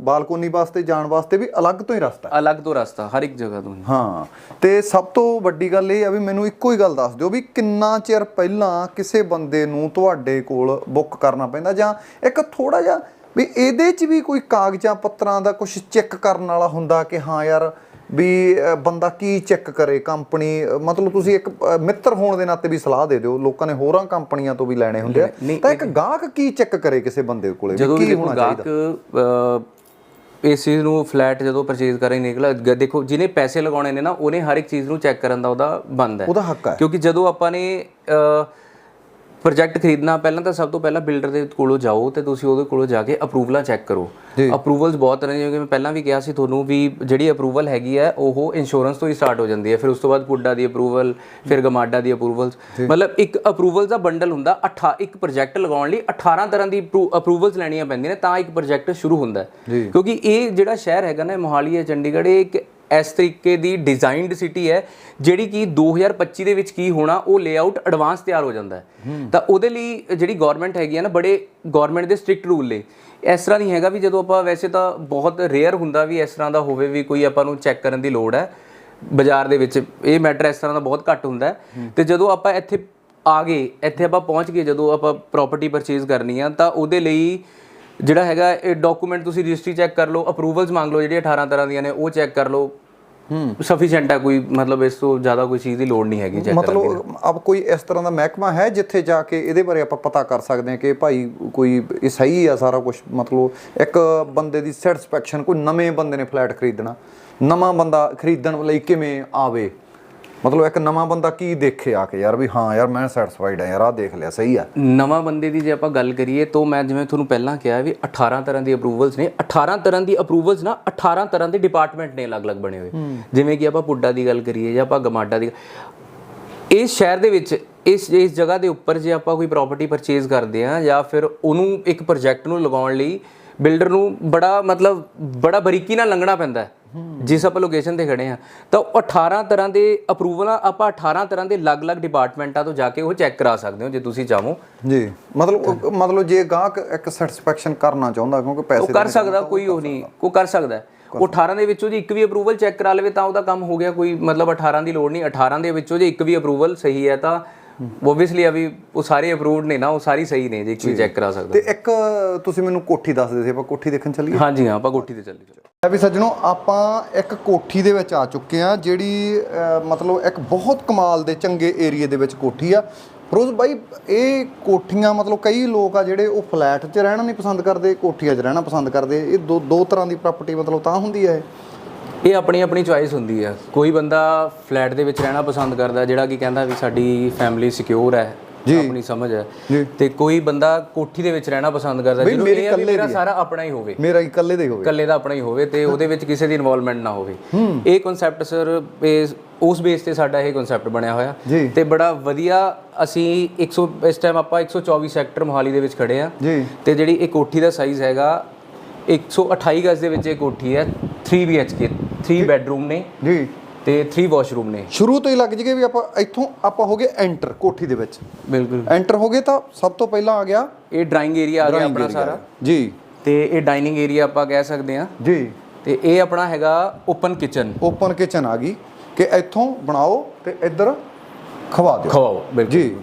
ਬਾਲਕੋਨੀ ਵਾਸਤੇ ਜਾਣ ਵਾਸਤੇ ਵੀ ਅਲੱਗ ਤੋਂ ਹੀ ਰਸਤਾ ਅਲੱਗ ਤੋਂ ਰਸਤਾ ਹਰ ਇੱਕ ਜਗ੍ਹਾ ਤੋਂ ਹਾਂ। ਤੇ ਸਭ ਤੋਂ ਵੱਡੀ ਗੱਲ ਇਹ ਆ ਵੀ ਮੈਨੂੰ ਇੱਕੋ ਹੀ ਗੱਲ ਦੱਸ ਦਿਓ ਵੀ ਕਿੰਨਾ ਚਿਰ ਪਹਿਲਾਂ ਕਿਸੇ ਬੰਦੇ ਨੂੰ ਤੁਹਾਡੇ ਕੋਲ ਬੁੱਕ ਕਰਨਾ ਪੈਂਦਾ ਜਾਂ ਇੱਕ ਥੋੜਾ ਜਿਹਾ ਵੀ ਇਹਦੇ 'ਚ ਵੀ ਕੋਈ ਕਾਗਜ਼ਾਂ ਪੱਤਰਾਂ ਦਾ ਕੁਝ ਚੈੱਕ ਕਰਨ ਵਾਲਾ ਹੁੰਦਾ ਕਿ ਹਾਂ ਯਾਰ ਵੀ ਬੰਦਾ ਕੀ ਚੈੱਕ ਕਰੇ ਕੰਪਨੀ? ਮਤਲਬ ਤੁਸੀਂ ਇੱਕ ਮਿੱਤਰ ਹੋਣ ਦੇ ਨਾਤੇ ਵੀ ਸਲਾਹ ਦੇ ਦਿਓ। ਲੋਕਾਂ ਨੇ ਹੋਰਾਂ ਕੰਪਨੀਆਂ ਤੋਂ ਵੀ ਲੈਣੇ ਹੁੰਦੇ ਆ। ਤਾਂ ਇੱਕ ਗਾਹਕ ਕੀ ਚੈੱਕ ਕਰੇ ਕਿਸੇ ਬੰਦੇ ਕੋਲੇ? ਕੀ ਹੋਣਾ ਚਾਹੀਦਾ? ਇਸ ਚੀਜ਼ ਨੂੰ ਫਲੈਟ ਜਦੋਂ ਪਰਚੇਜ਼ ਕਰਨ ਨਿਕਲਾ ਦੇਖੋ ਜਿਹਨੇ ਪੈਸੇ ਲਗਾਉਣੇ ਨੇ ਨਾ ਉਹਨੇ ਹਰ ਇੱਕ ਚੀਜ਼ ਨੂੰ ਚੈੱਕ ਕਰਨ ਦਾ ਉਹਦਾ ਬੰਦ ਹੈ। ਉਹਦਾ ਹੱਕ ਹੈ। ਕਿਉਂਕਿ ਜਦੋਂ ਆਪਾਂ ਨੇ ਪ੍ਰੋਜੈਕਟ ਖਰੀਦਣਾ ਪਹਿਲਾਂ ਤਾਂ ਸਭ ਤੋਂ ਪਹਿਲਾਂ ਬਿਲਡਰ ਦੇ ਕੋਲੋਂ ਜਾਓ ਤੇ ਤੁਸੀਂ ਉਹਦੇ ਕੋਲੋਂ ਜਾ ਕੇ ਅਪਰੂਵਲਾਂ ਚੈੱਕ ਕਰੋ। ਅਪਰੂਵਲਸ ਬਹੁਤ ਤਰ੍ਹਾਂ ਦੀਆਂ ਜਿਵੇਂ ਮੈਂ ਪਹਿਲਾਂ ਵੀ ਕਿਹਾ ਸੀ ਤੁਹਾਨੂੰ ਵੀ ਜਿਹੜੀ ਅਪਰੂਵਲ ਹੈਗੀ ਹੈ ਉਹ ਇੰਸ਼ੋਰੈਂਸ ਤੋਂ ਹੀ ਸਟਾਰਟ ਹੋ ਜਾਂਦੀ ਹੈ। ਫਿਰ ਉਸ ਤੋਂ ਬਾਅਦ ਪੁੱਡਾ ਦੀ ਅਪਰੂਵਲ ਫਿਰ ਗਮਾਡਾ ਦੀ ਅਪਰੂਵਲਸ ਮਤਲਬ ਇੱਕ ਅਪਰੂਵਲ ਦਾ ਬੰਡਲ ਹੁੰਦਾ 18 ਇੱਕ ਪ੍ਰੋਜੈਕਟ ਲਗਾਉਣ ਲਈ 18 ਤਰ੍ਹਾਂ ਦੀ ਅਪਰੂਵਲਸ ਲੈਣੀਆਂ ਪੈਂਦੀਆਂ ਨੇ ਤਾਂ ਇੱਕ ਪ੍ਰੋਜੈਕਟ ਸ਼ੁਰੂ ਹੁੰਦਾ ਹੈ। ਕਿਉਂਕਿ ਇਹ ਜਿਹੜਾ ਸ਼ਹਿਰ ਹੈਗਾ ਨਾ ਮੋਹਾਲੀ ਹੈ ਚੰਡੀਗੜ੍ਹ ਇਹ ਇੱਕ ਇਸ ਤਰੀਕੇ ਦੀ ਡਿਜ਼ਾਈਨਡ ਸਿਟੀ ਹੈ ਜਿਹੜੀ ਕਿ 2025 ਦੇ ਵਿੱਚ ਕੀ ਹੋਣਾ ਉਹ ਲੇਆਊਟ ਐਡਵਾਂਸ ਤਿਆਰ ਹੋ ਜਾਂਦਾ ਹੈ। ਤਾਂ ਉਹਦੇ ਲਈ ਜਿਹੜੀ ਗਵਰਨਮੈਂਟ ਹੈਗੀ ਹੈ ਨਾ ਬੜੇ ਗਵਰਨਮੈਂਟ ਦੇ ਸਟ੍ਰਿਕਟ ਰੂਲ ਨੇ। ਇਸ ਤਰ੍ਹਾਂ ਨਹੀਂ ਹੈਗਾ ਵੀ ਜਦੋਂ ਆਪਾਂ ਵੈਸੇ ਤਾਂ ਬਹੁਤ ਰੇਅਰ ਹੁੰਦਾ ਵੀ ਇਸ ਤਰ੍ਹਾਂ ਦਾ ਹੋਵੇ ਵੀ ਕੋਈ ਆਪਾਂ ਨੂੰ ਚੈੱਕ ਕਰਨ ਦੀ ਲੋੜ ਹੈ। ਬਾਜ਼ਾਰ ਦੇ ਵਿੱਚ ਇਹ ਮੈਟਰ ਇਸ ਤਰ੍ਹਾਂ ਦਾ ਬਹੁਤ ਘੱਟ ਹੁੰਦਾ ਤੇ ਜਦੋਂ ਆਪਾਂ ਇੱਥੇ ਆ ਗਏ ਇੱਥੇ ਆਪਾਂ ਪਹੁੰਚ ਗਏ ਜਦੋਂ ਆਪਾਂ ਪ੍ਰਾਪਰਟੀ ਪਰਚੇਜ਼ ਕਰਨੀ ਆ ਤਾਂ ਉਹਦੇ ਲਈ ਜਿਹੜਾ ਹੈਗਾ ਇਹ ਡਾਕੂਮੈਂਟ ਤੁਸੀਂ ਰਜਿਸਟਰੀ ਚੈੱਕ ਕਰ ਲਓ ਅਪਰੂਵਲਸ ਮੰਗ ਲਓ ਜਿਹੜੀਆਂ 18 ਤਰ੍ਹਾਂ ਦੀਆਂ ਨੇ ਉਹ ਚੈੱਕ ਕਰ ਲਓ। ਹੂੰ। ਸਫੀਸ਼ੀਐਂਟ ਹੈ ਕੋਈ ਮਤਲਬ ਇਸ ਤੋਂ ਜ਼ਿਆਦਾ ਕੋਈ ਚੀਜ਼ ਦੀ ਲੋੜ ਨਹੀਂ ਹੈਗੀ ਚੈੱਕ ਕਰਨ ਦੀ। ਮਤਲਬ ਅਬ ਕੋਈ ਇਸ ਤਰ੍ਹਾਂ ਦਾ ਮਹਿਕਮਾ ਹੈ ਜਿੱਥੇ ਜਾ ਕੇ ਇਹਦੇ ਬਾਰੇ ਆਪਾਂ ਪਤਾ ਕਰ ਸਕਦੇ ਹਾਂ ਕਿ ਭਾਈ ਕੋਈ ਇਹ ਸਹੀ ਆ ਸਾਰਾ ਕੁਝ ਮਤਲਬ ਇੱਕ ਬੰਦੇ ਦੀ ਸੈਟੀਸਫੈਕਸ਼ਨ ਕੋਈ ਨਵੇਂ ਬੰਦੇ ਨੇ ਫਲੈਟ ਖਰੀਦਣਾ ਨਵਾਂ ਬੰਦਾ ਖਰੀਦਣ ਲਈ ਕਿਵੇਂ ਆਵੇ? ਮਤਲਬ ਇੱਕ ਨਵਾਂ ਬੰਦਾ ਕੀ ਦੇਖੇ ਆ ਕੇ ਯਾਰ ਵੀ ਹਾਂ ਯਾਰ ਮੈਂ ਸੈਟੀਸਫਾਈਡ ਆ ਯਾਰ ਆ ਦੇਖ ਲਿਆ ਸਹੀ ਆ। ਨਵਾਂ ਬੰਦੇ ਦੀ ਜੇ ਆਪਾਂ ਗੱਲ ਕਰੀਏ ਤਾਂ ਮੈਂ ਜਿਵੇਂ ਤੁਹਾਨੂੰ ਪਹਿਲਾਂ ਕਿਹਾ ਵੀ 18 ਤਰ੍ਹਾਂ ਦੀ ਅਪਰੂਵਲਸ ਨੇ 18 ਤਰ੍ਹਾਂ ਦੀ ਅਪਰੂਵਲਸ ਨਾ 18 ਤਰ੍ਹਾਂ ਦੇ ਡਿਪਾਰਟਮੈਂਟ ਨੇ ਅਲੱਗ-ਅਲੱਗ ਬਣੇ ਹੋਏ। ਜਿਵੇਂ ਕਿ ਆਪਾਂ ਪੁੱਡਾ ਦੀ ਗੱਲ ਕਰੀਏ ਜਾਂ ਆਪਾਂ ਗਮਾਡਾ ਦੀ ਇਸ ਸ਼ਹਿਰ ਦੇ ਵਿੱਚ ਇਸ ਇਸ ਜਗ੍ਹਾ ਦੇ ਉੱਪਰ ਜੇ ਆਪਾਂ ਕੋਈ ਪ੍ਰਾਪਰਟੀ ਪਰਚੇਜ਼ ਕਰਦੇ ਆ ਜਾਂ ਫਿਰ ਉਹਨੂੰ ਇੱਕ ਪ੍ਰੋਜੈਕਟ ਨੂੰ ਲਗਾਉਣ ਲਈ ਬਿਲਡਰ ਨੂੰ ਬੜਾ ਮਤਲਬ ਬੜਾ ਬਰੀਕੀ ਨਾਲ ਲੰਘਣਾ ਪੈਂਦਾ ਹੈ। ਜਿਸ ਆਪਾਂ ਲੋਕੇਸ਼ਨ ਤੇ ਖੜੇ ਆ ਤਾਂ ਉਹ 18 ਤਰ੍ਹਾਂ ਦੇ ਅਪਰੂਵਲਾਂ ਆਪਾਂ 18 ਤਰ੍ਹਾਂ ਦੇ ਅਲੱਗ-ਅਲੱਗ ਡਿਪਾਰਟਮੈਂਟਾਂ ਤੋਂ ਜਾ ਕੇ ਉਹ ਚੈੱਕ ਕਰਾ ਸਕਦੇ ਹੋ ਜੇ ਤੁਸੀਂ ਚਾਹੋ। ਜੀ ਮਤਲਬ ਮਤਲਬ ਜੇ ਗਾਹਕ ਇੱਕ ਸੈਟੀਸਫੈਕਸ਼ਨ ਕਰਨਾ ਚਾਹੁੰਦਾ ਕਿਉਂਕਿ ਪੈਸੇ ਉਹ ਕਰ ਸਕਦਾ ਕੋਈ ਉਹ ਨਹੀਂ ਉਹ ਕਰ ਸਕਦਾ ਹੈ। ਉਹ 18 ਦੇ ਵਿੱਚੋਂ ਜੇ ਇੱਕ ਵੀ ਅਪਰੂਵਲ ਚੈੱਕ ਕਰਾ ਲਵੇ ਤਾਂ ਉਹਦਾ ਕੰਮ ਹੋ ਗਿਆ ਕੋਈ ਮਤਲਬ 18 ਦੀ ਲੋੜ ਨਹੀਂ 18 ਦੇ ਵਿੱਚੋਂ ਜੇ ਇੱਕ ਵੀ ਅਪਰੂਵਲ ਸਹੀ ਹੈ ਤਾਂ ਓਬਵੀਅਸਲੀ ਆ ਵੀ ਉਹ ਸਾਰੇ ਅਪਰੂਵਡ ਨੇ ਨਾ ਉਹ ਸਾਰੀ ਸਹੀ ਨੇ ਜੇ ਵੀ ਚੈੱਕ ਕਰਾ ਸਕਦਾ ਤੇ ਇੱਕ ਤੁਸੀਂ ਮੈਨੂੰ ਕੋਠੀ ਦੱਸਦੇ ਸੀ ਆਪਾਂ ਕੋਠੀ ਦੇਖਣ ਚੱਲੀਏ ਹਾਂਜੀ ਹਾਂ ਆਪਾਂ ਕੋਠੀ ਤੇ ਚੱਲੀ ਹੈ ਵੀ ਸੱਜਣੋ ਆਪਾਂ ਇੱਕ ਕੋਠੀ ਦੇ ਵਿੱਚ ਆ ਚੁੱਕੇ ਆ ਜਿਹੜੀ ਮਤਲਬ ਇੱਕ ਬਹੁਤ ਕਮਾਲ ਦੇ ਚੰਗੇ ਏਰੀਏ ਦੇ ਵਿੱਚ ਕੋਠੀ ਆ ਫਰੋਜ਼ ਬਾਈ ਇਹ ਕੋਠੀਆਂ ਮਤਲਬ ਕਈ ਲੋਕ ਆ ਜਿਹੜੇ ਉਹ ਫਲੈਟ 'ਚ ਰਹਿਣਾ ਨਹੀਂ ਪਸੰਦ ਕਰਦੇ ਕੋਠੀਆਂ 'ਚ ਰਹਿਣਾ ਪਸੰਦ ਕਰਦੇ ਇਹ ਦੋ ਦੋ ਤਰ੍ਹਾਂ ਦੀ ਪ੍ਰਾਪਰਟੀ ਮਤਲਬ ਤਾਂ ਹੁੰਦੀ ਹੈ ਇਹ ਆਪਣੀ ਆਪਣੀ ਚੁਆਇਸ ਹੁੰਦੀ ਹੈ ਕੋਈ ਬੰਦਾ ਫਲੈਟ ਦੇ ਵਿੱਚ ਰਹਿਣਾ ਪਸੰਦ ਕਰਦਾ ਜਿਹੜਾ ਕਿ ਕਹਿੰਦਾ ਵੀ ਸਾਡੀ ਫੈਮਿਲੀ ਸਿਕਿਉਰ ਹੈ ਆਪਣੀ ਸਮਝ ਹੈ। ਤੇ ਕੋਈ ਬੰਦਾ ਕੋਠੀ ਦੇ ਵਿੱਚ ਰਹਿਣਾ ਪਸੰਦ ਕਰਦਾ ਜਿਹਨੂੰ ਮੇਰੀ ਇਹ ਆ ਮੇਰਾ ਹੈ। ਸਾਰਾ ਆਪਣਾ ਹੀ ਹੋਵੇ। ਮੇਰਾ ਇਕੱਲੇ ਦੇ ਹੋਵੇ। ਇਕੱਲੇ ਦਾ ਆਪਣਾ ਹੀ ਹੋਵੇ ਤੇ ਉਹਦੇ ਵਿੱਚ ਕਿਸੇ ਦੀ ਇਨਵੋਲਵਮੈਂਟ ਨਾ ਹੋਵੇ। ਇਹ ਕਨਸੈਪਟ ਸਰ ਉਸ ਬੇਸ ਤੇ ਸਾਡਾ ਇਹ ਕਨਸੈਪਟ ਬਣਿਆ ਹੋਇਆ। ਤੇ ਬੜਾ ਵਧੀਆ ਅਸੀਂ 100 ਇਸ ਟਾਈਮ ਆਪਾਂ 124 ਸੈਕਟਰ ਮੋਹਾਲੀ ਦੇ ਵਿੱਚ ਖੜੇ ਆ ਤੇ ਜਿਹੜੀ ਇਹ ਕੋਠੀ ਦਾ ਸਾਈਜ਼ ਹੈਗਾ 128 ਗਜ਼ ਦੇ ਵਿੱਚ ਇਹ ਕੋਠੀ ਹੈ 3 BHK 3 ਬੈੱਡਰੂਮ ਨੇ ਜੀ। ਤੇ 3 ਵਾਸ਼ਰੂਮ ਨੇ। ਸ਼ੁਰੂ ਤੋਂ ਹੀ ਲੱਗ ਜਗੇ ਵੀ ਆਪਾਂ ਇੱਥੋਂ ਆਪਾਂ ਹੋ ਗਏ ਐਂਟਰ ਕੋਠੀ ਦੇ ਵਿੱਚ। ਬਿਲਕੁਲ। ਐਂਟਰ ਹੋ ਗਏ ਤਾਂ ਸਭ ਤੋਂ ਪਹਿਲਾਂ ਆ ਗਿਆ ਇਹ ਡਰਾਇੰਗ ਏਰੀਆ ਆ ਗਿਆ ਆਪਣਾ ਸਾਰਾ। ਜੀ। ਤੇ ਇਹ ਡਾਈਨਿੰਗ ਏਰੀਆ ਆਪਾਂ ਕਹਿ ਸਕਦੇ ਆ ਜੀ। ਤੇ ਇਹ ਆਪਣਾ ਹੈਗਾ ਓਪਨ ਕਿਚਨ ਓਪਨ ਕਿਚਨ ਆ ਗਈ। ਕਿ ਇੱਥੋਂ ਬਣਾਓ ਤੇ ਇੱਧਰ ਖਵਾ ਦਿਓ। ਖਵਾਓ ਬਿਲਕੁਲ। ਜੀ।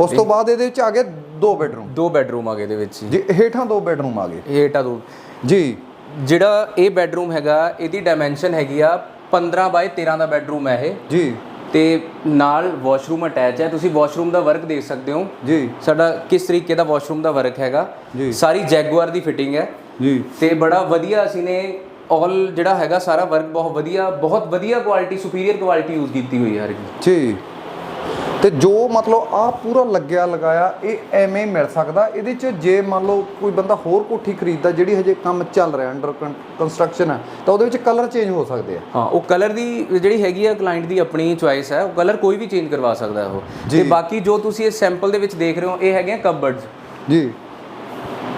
ਉਸ ਤੋਂ ਬਾਅਦ ਇਹਦੇ ਵਿੱਚ ਆ ਗਏ ਦੋ ਬੈਡਰੂਮ। ਦੋ ਬੈੱਡਰੂਮ ਆ ਗਏ ਇਹਦੇ ਵਿੱਚ ਜੀ। ਹੇਠਾਂ ਦੋ ਬੈਡਰੂਮ ਆ ਗਏ। ਹੇਠਾਂ ਦੋ। ਜੀ। ਜਿਹੜਾ ਇਹ ਬੈੱਡਰੂਮ ਹੈਗਾ ਇਹਦੀ ਡਾਈਮੈਂਸ਼ਨ ਹੈਗੀ ਆ 15 ਬਾਈ 13 ਦਾ ਬੈੱਡਰੂਮ ਹੈ ਇਹ। ਜੀ। ਤੇ ਨਾਲ ਵਾਸ਼ਰੂਮ ਅਟੈਚ ਹੈ ਤੁਸੀਂ ਵਾਸ਼ਰੂਮ ਦਾ ਵਰਕ ਦੇਖ ਸਕਦੇ ਹੋ। ਜੀ। ਸਾਡਾ ਕਿਸ ਤਰੀਕੇ ਦਾ ਵਾਸ਼ਰੂਮ ਦਾ ਵਰਕ ਹੈਗਾ। ਜੀ। ਸਾਰੀ ਜੈਗੁਆਰ ਦੀ ਫਿਟਿੰਗ ਹੈ। ਜੀ। ਤੇ ਬੜਾ ਵਧੀਆ ਅਸੀਂ ਨੇ ਆਲ ਜਿਹੜਾ ਹੈਗਾ ਸਾਰਾ ਵਰਕ ਬਹੁਤ ਵਧੀਆ ਬਹੁਤ ਵਧੀਆ ਕੁਆਲਿਟੀ ਸੁਪੀਰੀਅਰ ਕੁਆਲਿਟੀ ਯੂਜ਼ ਕੀਤੀ ਹੋਈ ਹੈ ਹਰ ਇੱਕ। ਜੀ। ਤੇ ਜੋ ਮਤਲਬ ਆ ਪੂਰਾ ਲੱਗਿਆ ਲਗਾਇਆ ਇਹ ਐਵੇਂ ਮਿਲ ਸਕਦਾ। ਇਹਦੇ ਚ ਜੇ ਮੰਨ ਲਓ ਕੋਈ ਬੰਦਾ ਹੋਰ ਕੋਠੀ ਖਰੀਦਦਾ ਜਿਹੜੀ ਹਜੇ ਕੰਮ ਚੱਲ ਰਿਹਾ ਅੰਡਰ ਕੰਸਟਰਕਸ਼ਨ ਹੈ ਤਾਂ ਉਹਦੇ ਵਿੱਚ ਕਲਰ ਚੇਂਜ ਹੋ ਸਕਦੇ ਆ। ਹਾਂ ਉਹ ਕਲਰ ਦੀ ਜਿਹੜੀ ਹੈਗੀ ਆ ਕਲਾਇੰਟ ਦੀ ਆਪਣੀ ਚੁਆਇਸ ਹੈ ਉਹ ਕਲਰ ਕੋਈ ਵੀ ਚੇਂਜ ਕਰਵਾ ਸਕਦਾ ਉਹ। ਤੇ ਬਾਕੀ ਜੋ ਤੁਸੀਂ ਇਹ ਸੈਂਪਲ ਦੇ ਵਿੱਚ ਦੇਖ ਰਹੇ ਹੋ ਇਹ ਹੈਗੇ ਕਬਰਡਸ ਜੀ।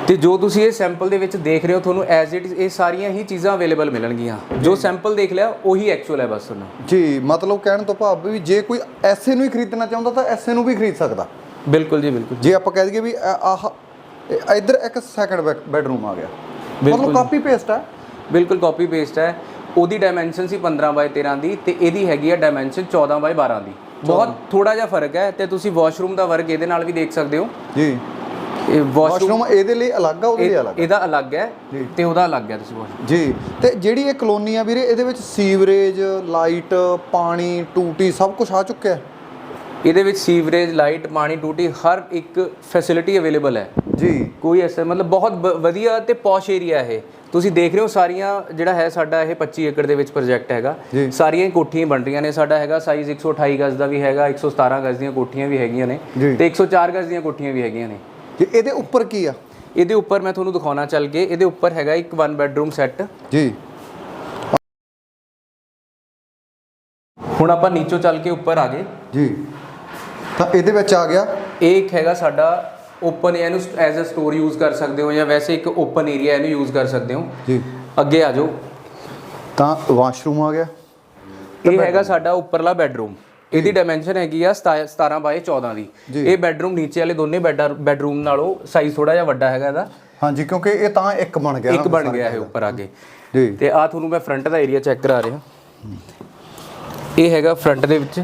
ਤੇ ਜੋ ਤੁਸੀਂ ਇਹ ਸੈਂਪਲ ਦੇ ਵਿੱਚ ਦੇਖ ਰਹੇ ਹੋ ਤੁਹਾਨੂੰ ਐਜ਼ ਇਟ ਇਹ ਸਾਰੀਆਂ ਹੀ ਚੀਜ਼ਾਂ ਅਵੇਲੇਬਲ ਮਿਲਣਗੀਆਂ। ਜੋ ਸੈਂਪਲ ਦੇਖ ਲਿਆ ਉਹੀ ਐਕਚੁਅਲ ਹੈ ਬਸ ਤੁਹਾਨੂੰ ਜੀ ਮਤਲਬ ਕਹਿਣ ਤੋਂ ਭਾਵ ਵੀ ਜੇ ਕੋਈ ਐਸੇ ਨੂੰ ਹੀ ਖਰੀਦਣਾ ਚਾਹੁੰਦਾ ਤਾਂ ਐਸੇ ਨੂੰ ਵੀ ਖਰੀਦ ਸਕਦਾ। ਬਿਲਕੁਲ ਜੀ ਬਿਲਕੁਲ। ਜੇ ਆਪਾਂ ਕਹਿ ਦਈਏ ਵੀ ਆਹ ਇੱਧਰ ਇੱਕ ਸੈਕੰਡ ਬੈਡਰੂਮ ਆ ਗਿਆ। ਮਤਲਬ ਕਾਪੀ ਪੇਸਟ ਹੈ ਬਿਲਕੁਲ ਕਾਪੀ ਪੇਸਟ ਹੈ। ਉਹਦੀ ਡਾਈਮੈਂਸ਼ਨ ਸੀ 15 ਬਾਈ 13 ਦੀ ਤੇ ਇਹਦੀ ਹੈਗੀ ਹੈ ਡਾਈਮੈਂਸ਼ਨ 14 ਬਾਈ 12 ਦੀ। ਬਹੁਤ ਥੋੜਾ ਜਿਹਾ ਫ਼ਰਕ ਹੈ ਤੇ ਤੁਸੀਂ ਵਾਸ਼ਰੂਮ ਦਾ ਵਰਕ ਇਹਦੇ ਨਾਲ ਵੀ ਦੇਖ ਸਕਦੇ ਹੋ। ਜੀ। ਇਹ ਵਾਸ਼ਰੂਮ ਇਹਦੇ ਲਈ ਅਲੱਗ ਆ ਉਹਦੇ ਲਈ ਅਲੱਗ ਇਹਦਾ ਅਲੱਗ ਹੈ। ਤੇ ਉਹਦਾ ਅਲੱਗ ਹੈ ਤੁਸੀਂ ਵਾਸ਼ਰੂਮ ਜੀ ਤੇ ਜਿਹੜੀ ਇਹ ਕਲੋਨੀ ਆ ਵੀਰੇ ਇਹਦੇ ਵਿੱਚ ਸੀਵਰੇਜ ਲਾਈਟ ਪਾਣੀ ਟੂਟੀ ਸਭ ਕੁਝ ਆ ਚੁੱਕਿਆ ਹੈ? ਇਹਦੇ ਵਿੱਚ ਸੀਵਰੇਜ ਲਾਈਟ ਪਾਣੀ ਟੂਟੀ ਹਰ ਇੱਕ ਫੈਸਿਲਿਟੀ ਅਵੇਲੇਬਲ ਹੈ। ਜੀ। ਕੋਈ ਐਸਾ ਮਤਲਬ ਬਹੁਤ ਵਧੀਆ ਤੇ ਪੌਸ਼ ਏਰੀਆ ਇਹ। ਤੁਸੀਂ ਦੇਖ ਰਹੇ ਹੋ ਸਾਰੀਆਂ ਜਿਹੜਾ ਹੈ ਸਾਡਾ ਇਹ 25 ਏਕੜ ਦੇ ਵਿੱਚ ਪ੍ਰੋਜੈਕਟ ਹੈਗਾ। ਸਾਰੀਆਂ ਹੀ ਕੋਠੀਆਂ ਬਣ ਰਹੀਆਂ ਨੇ। ਸਾਡਾ ਹੈਗਾ ਸਾਈਜ਼ 128 ਗਜ਼ ਦਾ ਵੀ ਹੈਗਾ 117 ਗਜ਼ ਦੀਆਂ ਕੋਠੀਆਂ ਵੀ ਹੈਗੀਆਂ ਨੇ। ਤੇ 104 ਗਜ਼ ਦੀਆਂ ਕੋਠੀਆਂ ਵੀ ਹੈਗੀਆਂ ਨੇ। ਜੀ ਇਹਦੇ ਉੱਪਰ ਕੀ ਆ? ਇਹਦੇ ਉੱਪਰ ਮੈਂ ਤੁਹਾਨੂੰ ਦਿਖਾਉਣਾ ਚੱਲ ਕੇ ਇਹਦੇ ਉੱਪਰ ਹੈਗਾ ਇੱਕ ਵਨ ਬੈਡਰੂਮ ਸੈੱਟ ਜੀ। ਹੁਣ ਆਪਾਂ ਨੀਚੋਂ ਚੱਲ ਕੇ ਉੱਪਰ ਆ ਗਏ। ਜੀ। ਤਾਂ ਇਹਦੇ ਵਿੱਚ ਆ ਗਿਆ? ਇਹ ਇੱਕ ਹੈਗਾ ਸਾਡਾ ਓਪਨ ਇਹਨੂੰ ਐਜ਼ ਅ ਸਟੋਰ ਯੂਜ਼ ਕਰ ਸਕਦੇ ਹੋ ਜਾਂ ਵੈਸੇ ਇੱਕ ਓਪਨ ਏਰੀਆ ਇਹਨੂੰ ਯੂਜ਼ ਕਰ ਸਕਦੇ ਹੋ। ਜੀ। ਅੱਗੇ ਆ ਜਾਓ। ਤਾਂ ਵਾਸ਼ਰੂਮ ਆ ਗਿਆ। ਇਹ ਹੈਗਾ ਸਾਡਾ ਉੱਪਰਲਾ ਬੈਡਰੂਮ ਇਹਦੀ ਡਾਈਮੈਂਸ਼ਨ ਹੈਗੀ ਆ 17 ਬਾਏ 14 ਦੀ। ਇਹ ਬੈਡਰੂਮ ਨੀਚੇ ਵਾਲੇ ਦੋਨੇ ਬੈਡਰੂਮ ਨਾਲੋਂ ਸਾਈਜ਼ ਥੋੜਾ ਜਿਹਾ ਵੱਡਾ ਹੈਗਾ ਇਹਦਾ। ਹਾਂਜੀ ਕਿਉਂਕਿ ਇਹ ਤਾਂ ਇੱਕ ਬਣ ਗਿਆ ਇੱਕ ਬਣ ਗਿਆ ਹੈ ਉੱਪਰ ਕੇ। ਜੀ। ਤੇ ਆ ਤੁਹਾਨੂੰ ਮੈਂ ਫਰੰਟ ਦਾ ਏਰੀਆ ਚੈੱਕ ਕਰਾ ਰਿਹਾ। ਇਹ ਹੈਗਾ ਫਰੰਟ ਦੇ ਵਿੱਚ।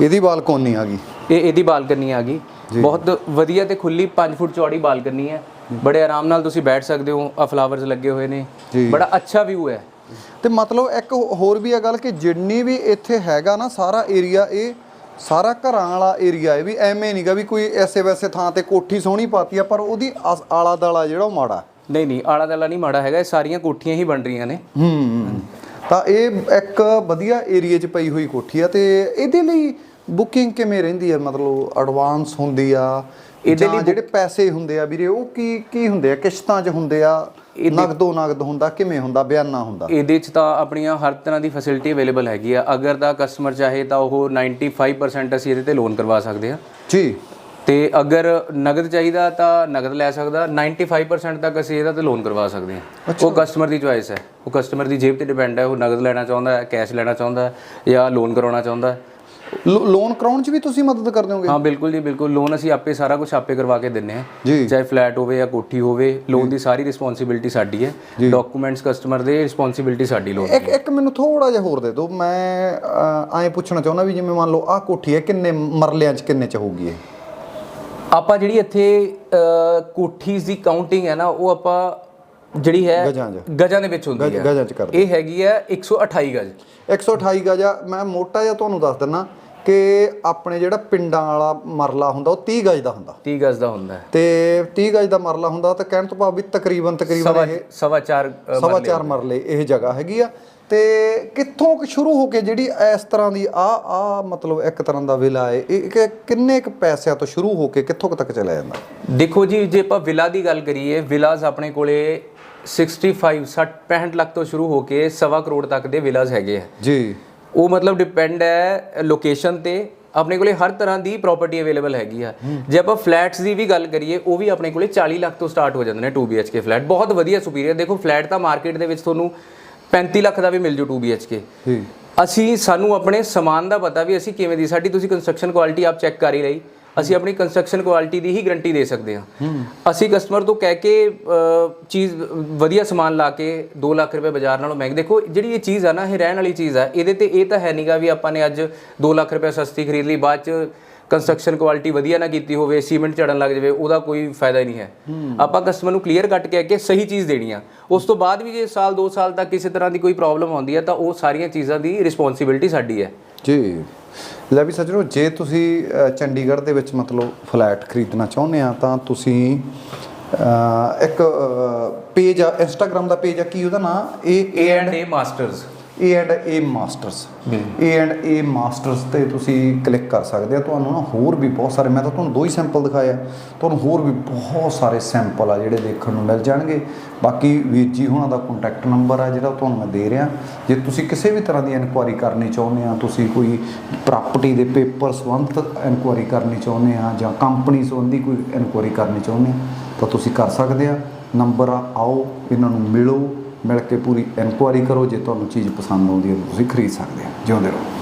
ਇਹਦੀ ਬਾਲਕੋਨੀ ਆ ਗਈ। ਇਹ ਇਹਦੀ ਬਾਲਕਨੀ ਆ ਗਈ। ਬਹੁਤ ਵਧੀਆ ਤੇ ਖੁੱਲੀ 5 ਫੁੱਟ ਚੌੜੀ ਬਾਲਕਨੀ ਹੈ। ਬੜੇ ਆਰਾਮ ਨਾਲ ਤੁਸੀਂ ਬੈਠ ਸਕਦੇ ਹੋ ਆ ਫਲਾਵਰਸ ਲੱਗੇ ਹੋਏ ਨੇ। ਬੜਾ ਅੱਛਾ ਵਿਊ ਹੈ। ਤੇ ਮਤਲਬ ਇੱਕ ਹੋਰ ਵੀ ਇਹ ਗੱਲ ਕਿ ਜਿੰਨੀ ਵੀ ਇੱਥੇ ਹੈਗਾ ਨਾ ਸਾਰਾ ਏਰੀਆ ਇਹ ਸਾਰਾ ਘਰਾਂ ਵਾਲਾ ਏਰੀਆ ਹੈ ਵੀ ਐਵੇਂ ਨਹੀਂਗਾ ਵੀ ਕੋਈ ਐਸੇ ਵੈਸੇ ਥਾਂ ਤੇ ਕੋਠੀ ਸੋਹਣੀ ਪਾਤੀ ਆ ਪਰ ਉਹਦੀ ਆਲਾ ਦਾਲਾ ਜਿਹੜਾ ਉਹ ਮਾੜਾ। ਨਹੀਂ ਨਹੀਂ ਆਲਾ ਦਾਲਾ ਨਹੀਂ ਮਾੜਾ ਹੈਗਾ ਇਹ ਸਾਰੀਆਂ ਕੋਠੀਆਂ ਹੀ ਬਣ ਰਹੀਆਂ ਨੇ। ਹੂੰ ਤਾਂ ਇਹ ਇੱਕ ਵਧੀਆ ਏਰੀਆ 'ਚ ਪਈ ਹੋਈ ਕੋਠੀ ਆ ਤੇ ਇਹਦੇ ਲਈ ਬੁਕਿੰਗ ਕਿਵੇਂ ਰਹਿੰਦੀ ਹੈ ਮਤਲਬ ਐਡਵਾਂਸ ਹੁੰਦੀ ਆ ਇਹਦੇ ਜਾਂ ਜਿਹੜੇ ਪੈਸੇ ਹੁੰਦੇ ਆ ਵੀਰੇ ਉਹ ਕੀ ਕੀ ਹੁੰਦੇ ਆ? ਕਿਸ਼ਤਾਂ 'ਚ ਹੁੰਦੇ ਆ? ਨਗਦੋ ਨਗਦ ਹੁੰਦਾ ਕਿਵੇਂ ਹੁੰਦਾ ਬਿਆਨਾ ਹੁੰਦਾ? ਇਹਦੇ ਚ ਤਾਂ ਆਪਣੀਆਂ ਹਰ ਤਰ੍ਹਾਂ ਦੀ ਫੈਸਿਲਿਟੀ ਅਵੇਲੇਬਲ ਹੈਗੀ ਆ। ਅਗਰ ਦਾ ਕਸਟਮਰ ਚਾਹੇ ਤਾਂ ਉਹ 95% ਅਸੀਂ ਇਹਦੇ ਤੇ ਲੋਨ ਕਰਵਾ ਸਕਦੇ ਆ। ਜੀ। ਤੇ ਅਗਰ ਨਗਦ ਚਾਹੀਦਾ ਤਾਂ ਨਗਦ ਲੈ ਸਕਦਾ 95% ਤੱਕ ਅਸੀਂ ਇਹਦਾ ਤੇ ਲੋਨ ਕਰਵਾ ਸਕਦੇ ਹਾਂ ਉਹ ਕਸਟਮਰ ਦੀ ਚੁਆਇਸ ਹੈ। ਉਹ ਕਸਟਮਰ ਦੀ ਜੇਬ ਤੇ ਡਿਪੈਂਡ ਹੈ ਉਹ ਨਗਦ ਲੈਣਾ ਚਾਹੁੰਦਾ ਹੈ ਕੈਸ਼ ਲੈਣਾ ਚਾਹੁੰਦਾ ਹੈ ਜਾਂ ਲੋਨ ਕਰਾਉਣਾ ਚਾਹੁੰਦਾ ਹੈ। ਲੋਨ ਕਰਾਉਣ 'ਚ ਵੀ ਤੁਸੀਂ ਮਦਦ ਕਰ ਦਿਓਗੇ ਹਾਂ ਬਿਲਕੁਲ ਜੀ ਬਿਲਕੁਲ। ਲੋਨ ਅਸੀਂ ਆਪੇ ਸਾਰਾ ਕੁਝ ਆਪੇ ਕਰਵਾ ਕੇ ਦਿੰਨੇ ਆ। ਚਾਹੇ ਫਲੈਟ ਹੋਵੇ ਜਾਂ ਕੋਠੀ ਹੋਵੇ ਲੋਨ ਦੀ ਸਾਰੀ ਰਿਸਪੌਂਸਿਬਿਲਟੀ ਸਾਡੀ ਹੈ। ਡਾਕੂਮੈਂਟਸ ਕਸਟਮਰ ਦੇ ਰਿਸਪੌਂਸਿਬਿਲਟੀ ਸਾਡੀ ਲੋਨ ਇੱਕ ਇੱਕ ਮੈਨੂੰ ਥੋੜਾ ਜਿਹਾ ਹੋਰ ਦੇ ਦਿਓ। ਮੈਂ ਐਂ ਪੁੱਛਣਾ ਚਾਹੁੰਦਾ ਵੀ ਜਿਵੇਂ ਮੰਨ ਲਓ ਆਹ ਕੋਠੀ ਹੈ ਕਿੰਨੇ ਮਰਲਿਆਂ 'ਚ ਕਿੰਨੇ 'ਚ ਹੋਊਗੀ ਇਹ? ਆਪਾਂ ਜਿਹੜੀ ਇੱਥੇ ਕੋਠੀਜ਼ ਦੀ ਕਾਊਂਟਿੰਗ ਹੈ ਨਾ ਉਹ ਆਪਾਂ ਜਿਹੜੀ ਹੈ ਗਜਾਂ ਦੇ ਵਿੱਚ ਹੁੰਦੀ ਹੈ। ਗਜਾਂ 'ਚ ਕਰਦੇ ਇਹ ਹੈਗੀ ਹੈ 128 ਗਜ। 128 ਗਜ ਆ। ਮੈਂ ਮੋਟਾ ਜਿਹਾ ਤੁਹਾਨੂੰ ਦੱਸ ਦਿੰਨਾ। ਕਿ ਆਪਣੇ ਜਿਹੜਾ ਪਿੰਡਾਂ ਵਾਲਾ ਮਰਲਾ ਹੁੰਦਾ ਉਹ 30 ਗਜ ਦਾ ਹੁੰਦਾ। 30 ਗਜ ਦਾ ਹੁੰਦਾ ਤੇ 30 ਗਜ ਦਾ ਮਰਲਾ ਹੁੰਦਾ ਤਾਂ ਕਹਿਣ ਤੋਂ ਭਾਵ ਵੀ ਤਕਰੀਬਨ ਤਕਰੀਬਨ ਇਹ ਸਵਾ ਚਾਰ ਅ, ਸਵਾ ਚਾਰ ਮਰਲੇ ਇਹ ਜਗ੍ਹਾ ਹੈਗੀ ਆ। ਤੇ ਕਿੱਥੋਂ ਕੁ ਸ਼ੁਰੂ ਹੋ ਕੇ ਜਿਹੜੀ ਇਸ ਤਰ੍ਹਾਂ ਦੀ ਆ ਆ ਮਤਲਬ ਇੱਕ ਤਰ੍ਹਾਂ ਦਾ ਵਿਲਾ ਹੈ ਇਹ ਕਿੰਨੇ ਕੁ ਪੈਸਿਆਂ ਤੋਂ ਸ਼ੁਰੂ ਹੋ ਕੇ ਕਿੱਥੋਂ ਤੱਕ ਚਲਾ ਜਾਂਦਾ? ਦੇਖੋ ਜੀ ਜੇ ਆਪਾਂ ਵਿਲਾ ਦੀ ਗੱਲ ਕਰੀਏ ਵਿਲਾਸ ਆਪਣੇ ਕੋਲੇ 65 60 65 ਲੱਖ ਤੋਂ ਸ਼ੁਰੂ ਹੋ ਕੇ ਸਵਾ ਕਰੋੜ ਤੱਕ ਦੇ ਵਿਲਾਸ ਹੈਗੇ ਆ। ਜੀ। ਉਹ ਮਤਲਬ ਡਿਪੈਂਡ ਹੈ ਲੋਕੇਸ਼ਨ ਤੇ। ਆਪਣੇ ਕੋਲੇ ਹਰ ਤਰ੍ਹਾਂ ਦੀ ਪ੍ਰਾਪਰਟੀ ਅਵੇਲੇਬਲ ਹੈਗੀ ਆ। ਜੇ ਆਪਾਂ ਫਲੈਟਸ ਦੀ ਵੀ ਗੱਲ ਕਰੀਏ ਉਹ ਵੀ ਆਪਣੇ ਕੋਲੇ 40 ਲੱਖ ਤੋਂ ਸਟਾਰਟ ਹੋ ਜਾਂਦੇ ਨੇ 2 BHK ਫਲੈਟ ਬਹੁਤ ਵਧੀਆ ਸੁਪੀਰੀਅਰ ਦੇਖੋ ਫਲੈਟ ਤਾਂ ਮਾਰਕੀਟ ਦੇ ਵਿੱਚ ਤੁਹਾਨੂੰ 35 ਲੱਖ ਦਾ ਵੀ ਮਿਲ ਜੂ 2 BHK ਅਸੀਂ ਸਾਨੂੰ ਆਪਣੇ ਸਮਾਨ ਦਾ ਪਤਾ ਵੀ ਅਸੀਂ ਕਿਵੇਂ ਦੀ ਸਾਡੀ ਤੁਸੀਂ ਕੰਸਟਰਕਸ਼ਨ ਕੁਆਲਿਟੀ ਆਪ ਚੈੱਕ ਕਰ ਹੀ ਲਈ। ਅਸੀਂ ਆਪਣੀ ਕੰਸਟਰਕਸ਼ਨ ਕੁਆਲਿਟੀ ਦੀ ਹੀ ਗਾਰੰਟੀ ਦੇ ਸਕਦੇ ਹਾਂ। ਅਸੀਂ ਕਸਟਮਰ ਤੋਂ ਕਹਿ ਕੇ ਚੀਜ਼ ਵਧੀਆ ਸਮਾਨ ਲਾ ਕੇ 2 ਲੱਖ ਰੁਪਏ ਬਾਜ਼ਾਰ ਨਾਲੋਂ ਮਹਿੰਗੀ। ਦੇਖੋ ਜਿਹੜੀ ਇਹ ਚੀਜ਼ ਆ ਨਾ ਇਹ ਰਹਿਣ ਵਾਲੀ ਚੀਜ਼ ਆ ਇਹਦੇ ਤੇ ਇਹ ਤਾਂ ਹੈ ਨਹੀਂਗਾ ਵੀ ਆਪਾਂ ਨੇ ਅੱਜ 2 ਲੱਖ ਰੁਪਏ ਸਸਤੀ ਖਰੀਦ ਲਈ ਬਾਅਦ ਚ ਕੰਸਟਰਕਸ਼ਨ ਕੁਆਲਿਟੀ ਵਧੀਆ ਨਾ ਕੀਤੀ ਹੋਵੇ ਸੀਮੈਂਟ ਝੜਨ ਲੱਗ ਜਾਵੇ ਉਹਦਾ ਕੋਈ ਫਾਇਦਾ ਹੀ ਨਹੀਂ ਹੈ। ਆਪਾਂ ਕਸਟਮਰ ਨੂੰ ਕਲੀਅਰ ਕੱਟ ਕੇ ਕਿ ਸਹੀ ਚੀਜ਼ ਦੇਣੀ ਆ। ਉਸ ਤੋਂ ਬਾਅਦ ਵੀ ਜੇ ਸਾਲ 2 ਸਾਲ ਤੱਕ ਕਿਸੇ ਤਰ੍ਹਾਂ ਦੀ ਕੋਈ ਪ੍ਰੋਬਲਮ ਆਉਂਦੀ ਹੈ ਤਾਂ ਉਹ ਸਾਰੀਆਂ ਚੀਜ਼ਾਂ ਦੀ ਰਿਸਪੌਂਸਿਬਿਲਟੀ ਸਾਡੀ ਹੈ। ਜੀ। ਲੈ ਵੀ ਸੱਜਣੋ ਜੇ ਤੁਸੀਂ ਚੰਡੀਗੜ੍ਹ ਦੇ ਵਿੱਚ ਮਤਲਬ ਫਲੈਟ ਖਰੀਦਣਾ ਚਾਹੁੰਦੇ ਆ ਤਾਂ ਤੁਸੀਂ ਇੱਕ ਪੇਜ ਆ ਇੰਸਟਾਗ੍ਰam ਦਾ ਪੇਜ ਆ ਕੀ ਉਹਦਾ ਨਾਮ ਇਹ A and A masters A and A masters A and A masters ਤੇ ਤੁਸੀਂ ਕਲਿੱਕ ਕਰ ਸਕਦੇ ਆ ਤੁਹਾਨੂੰ ਨਾ ਹੋਰ ਵੀ ਬਹੁਤ ਸਾਰੇ ਮੈਂ ਤਾਂ ਤੁਹਾਨੂੰ ਦੋ ਹੀ ਸੈਂਪਲ ਦਿਖਾਏ ਆ। ਤੁਹਾਨੂੰ ਹੋਰ ਵੀ ਬਹੁਤ ਸਾਰੇ ਸੈਂਪਲ ਆ ਜਿਹੜੇ ਦੇਖਣ ਨੂੰ ਮਿਲ ਜਾਣਗੇ। ਬਾਕੀ ਵੀਰ ਜੀ ਹੁਣਾਂ ਦਾ ਕੰਟੈਕਟ ਨੰਬਰ ਆ ਜਿਹੜਾ ਤੁਹਾਨੂੰ ਮੈਂ ਦੇ ਰਿਹਾ। ਜੇ ਤੁਸੀਂ ਕਿਸੇ ਵੀ ਤਰ੍ਹਾਂ ਦੀ ਇਨਕੁਆਇਰੀ ਕਰਨੀ ਚਾਹੁੰਦੇ ਆ ਤੁਸੀਂ ਕੋਈ ਪ੍ਰਾਪਰਟੀ ਦੇ ਪੇਪਰ ਸੰਬੰਧਿਤ ਇਨਕੁਆਇਰੀ ਕਰਨੀ ਚਾਹੁੰਦੇ ਆ ਜਾਂ ਕੰਪਨੀ ਸੰਬੰਧੀ ਕੋਈ ਇਨਕੁਆਇਰੀ ਕਰਨੀ ਚਾਹੁੰਦੇ ਆ ਤਾਂ ਤੁਸੀਂ ਕਰ ਸਕਦੇ ਆ। ਨੰਬਰ ਆਓ ਇਹਨਾਂ ਨੂੰ ਮਿਲੋ। ਮਿਲ ਕੇ ਪੂਰੀ ਇਨਕੁਆਇਰੀ ਕਰੋ ਜੇ ਤੁਹਾਨੂੰ ਚੀਜ਼ ਪਸੰਦ ਆਉਂਦੀ ਹੈ ਤੁਸੀਂ ਖਰੀਦ ਸਕਦੇ ਹੋ, ਜਿਉਂਦੇ ਰਹੋ।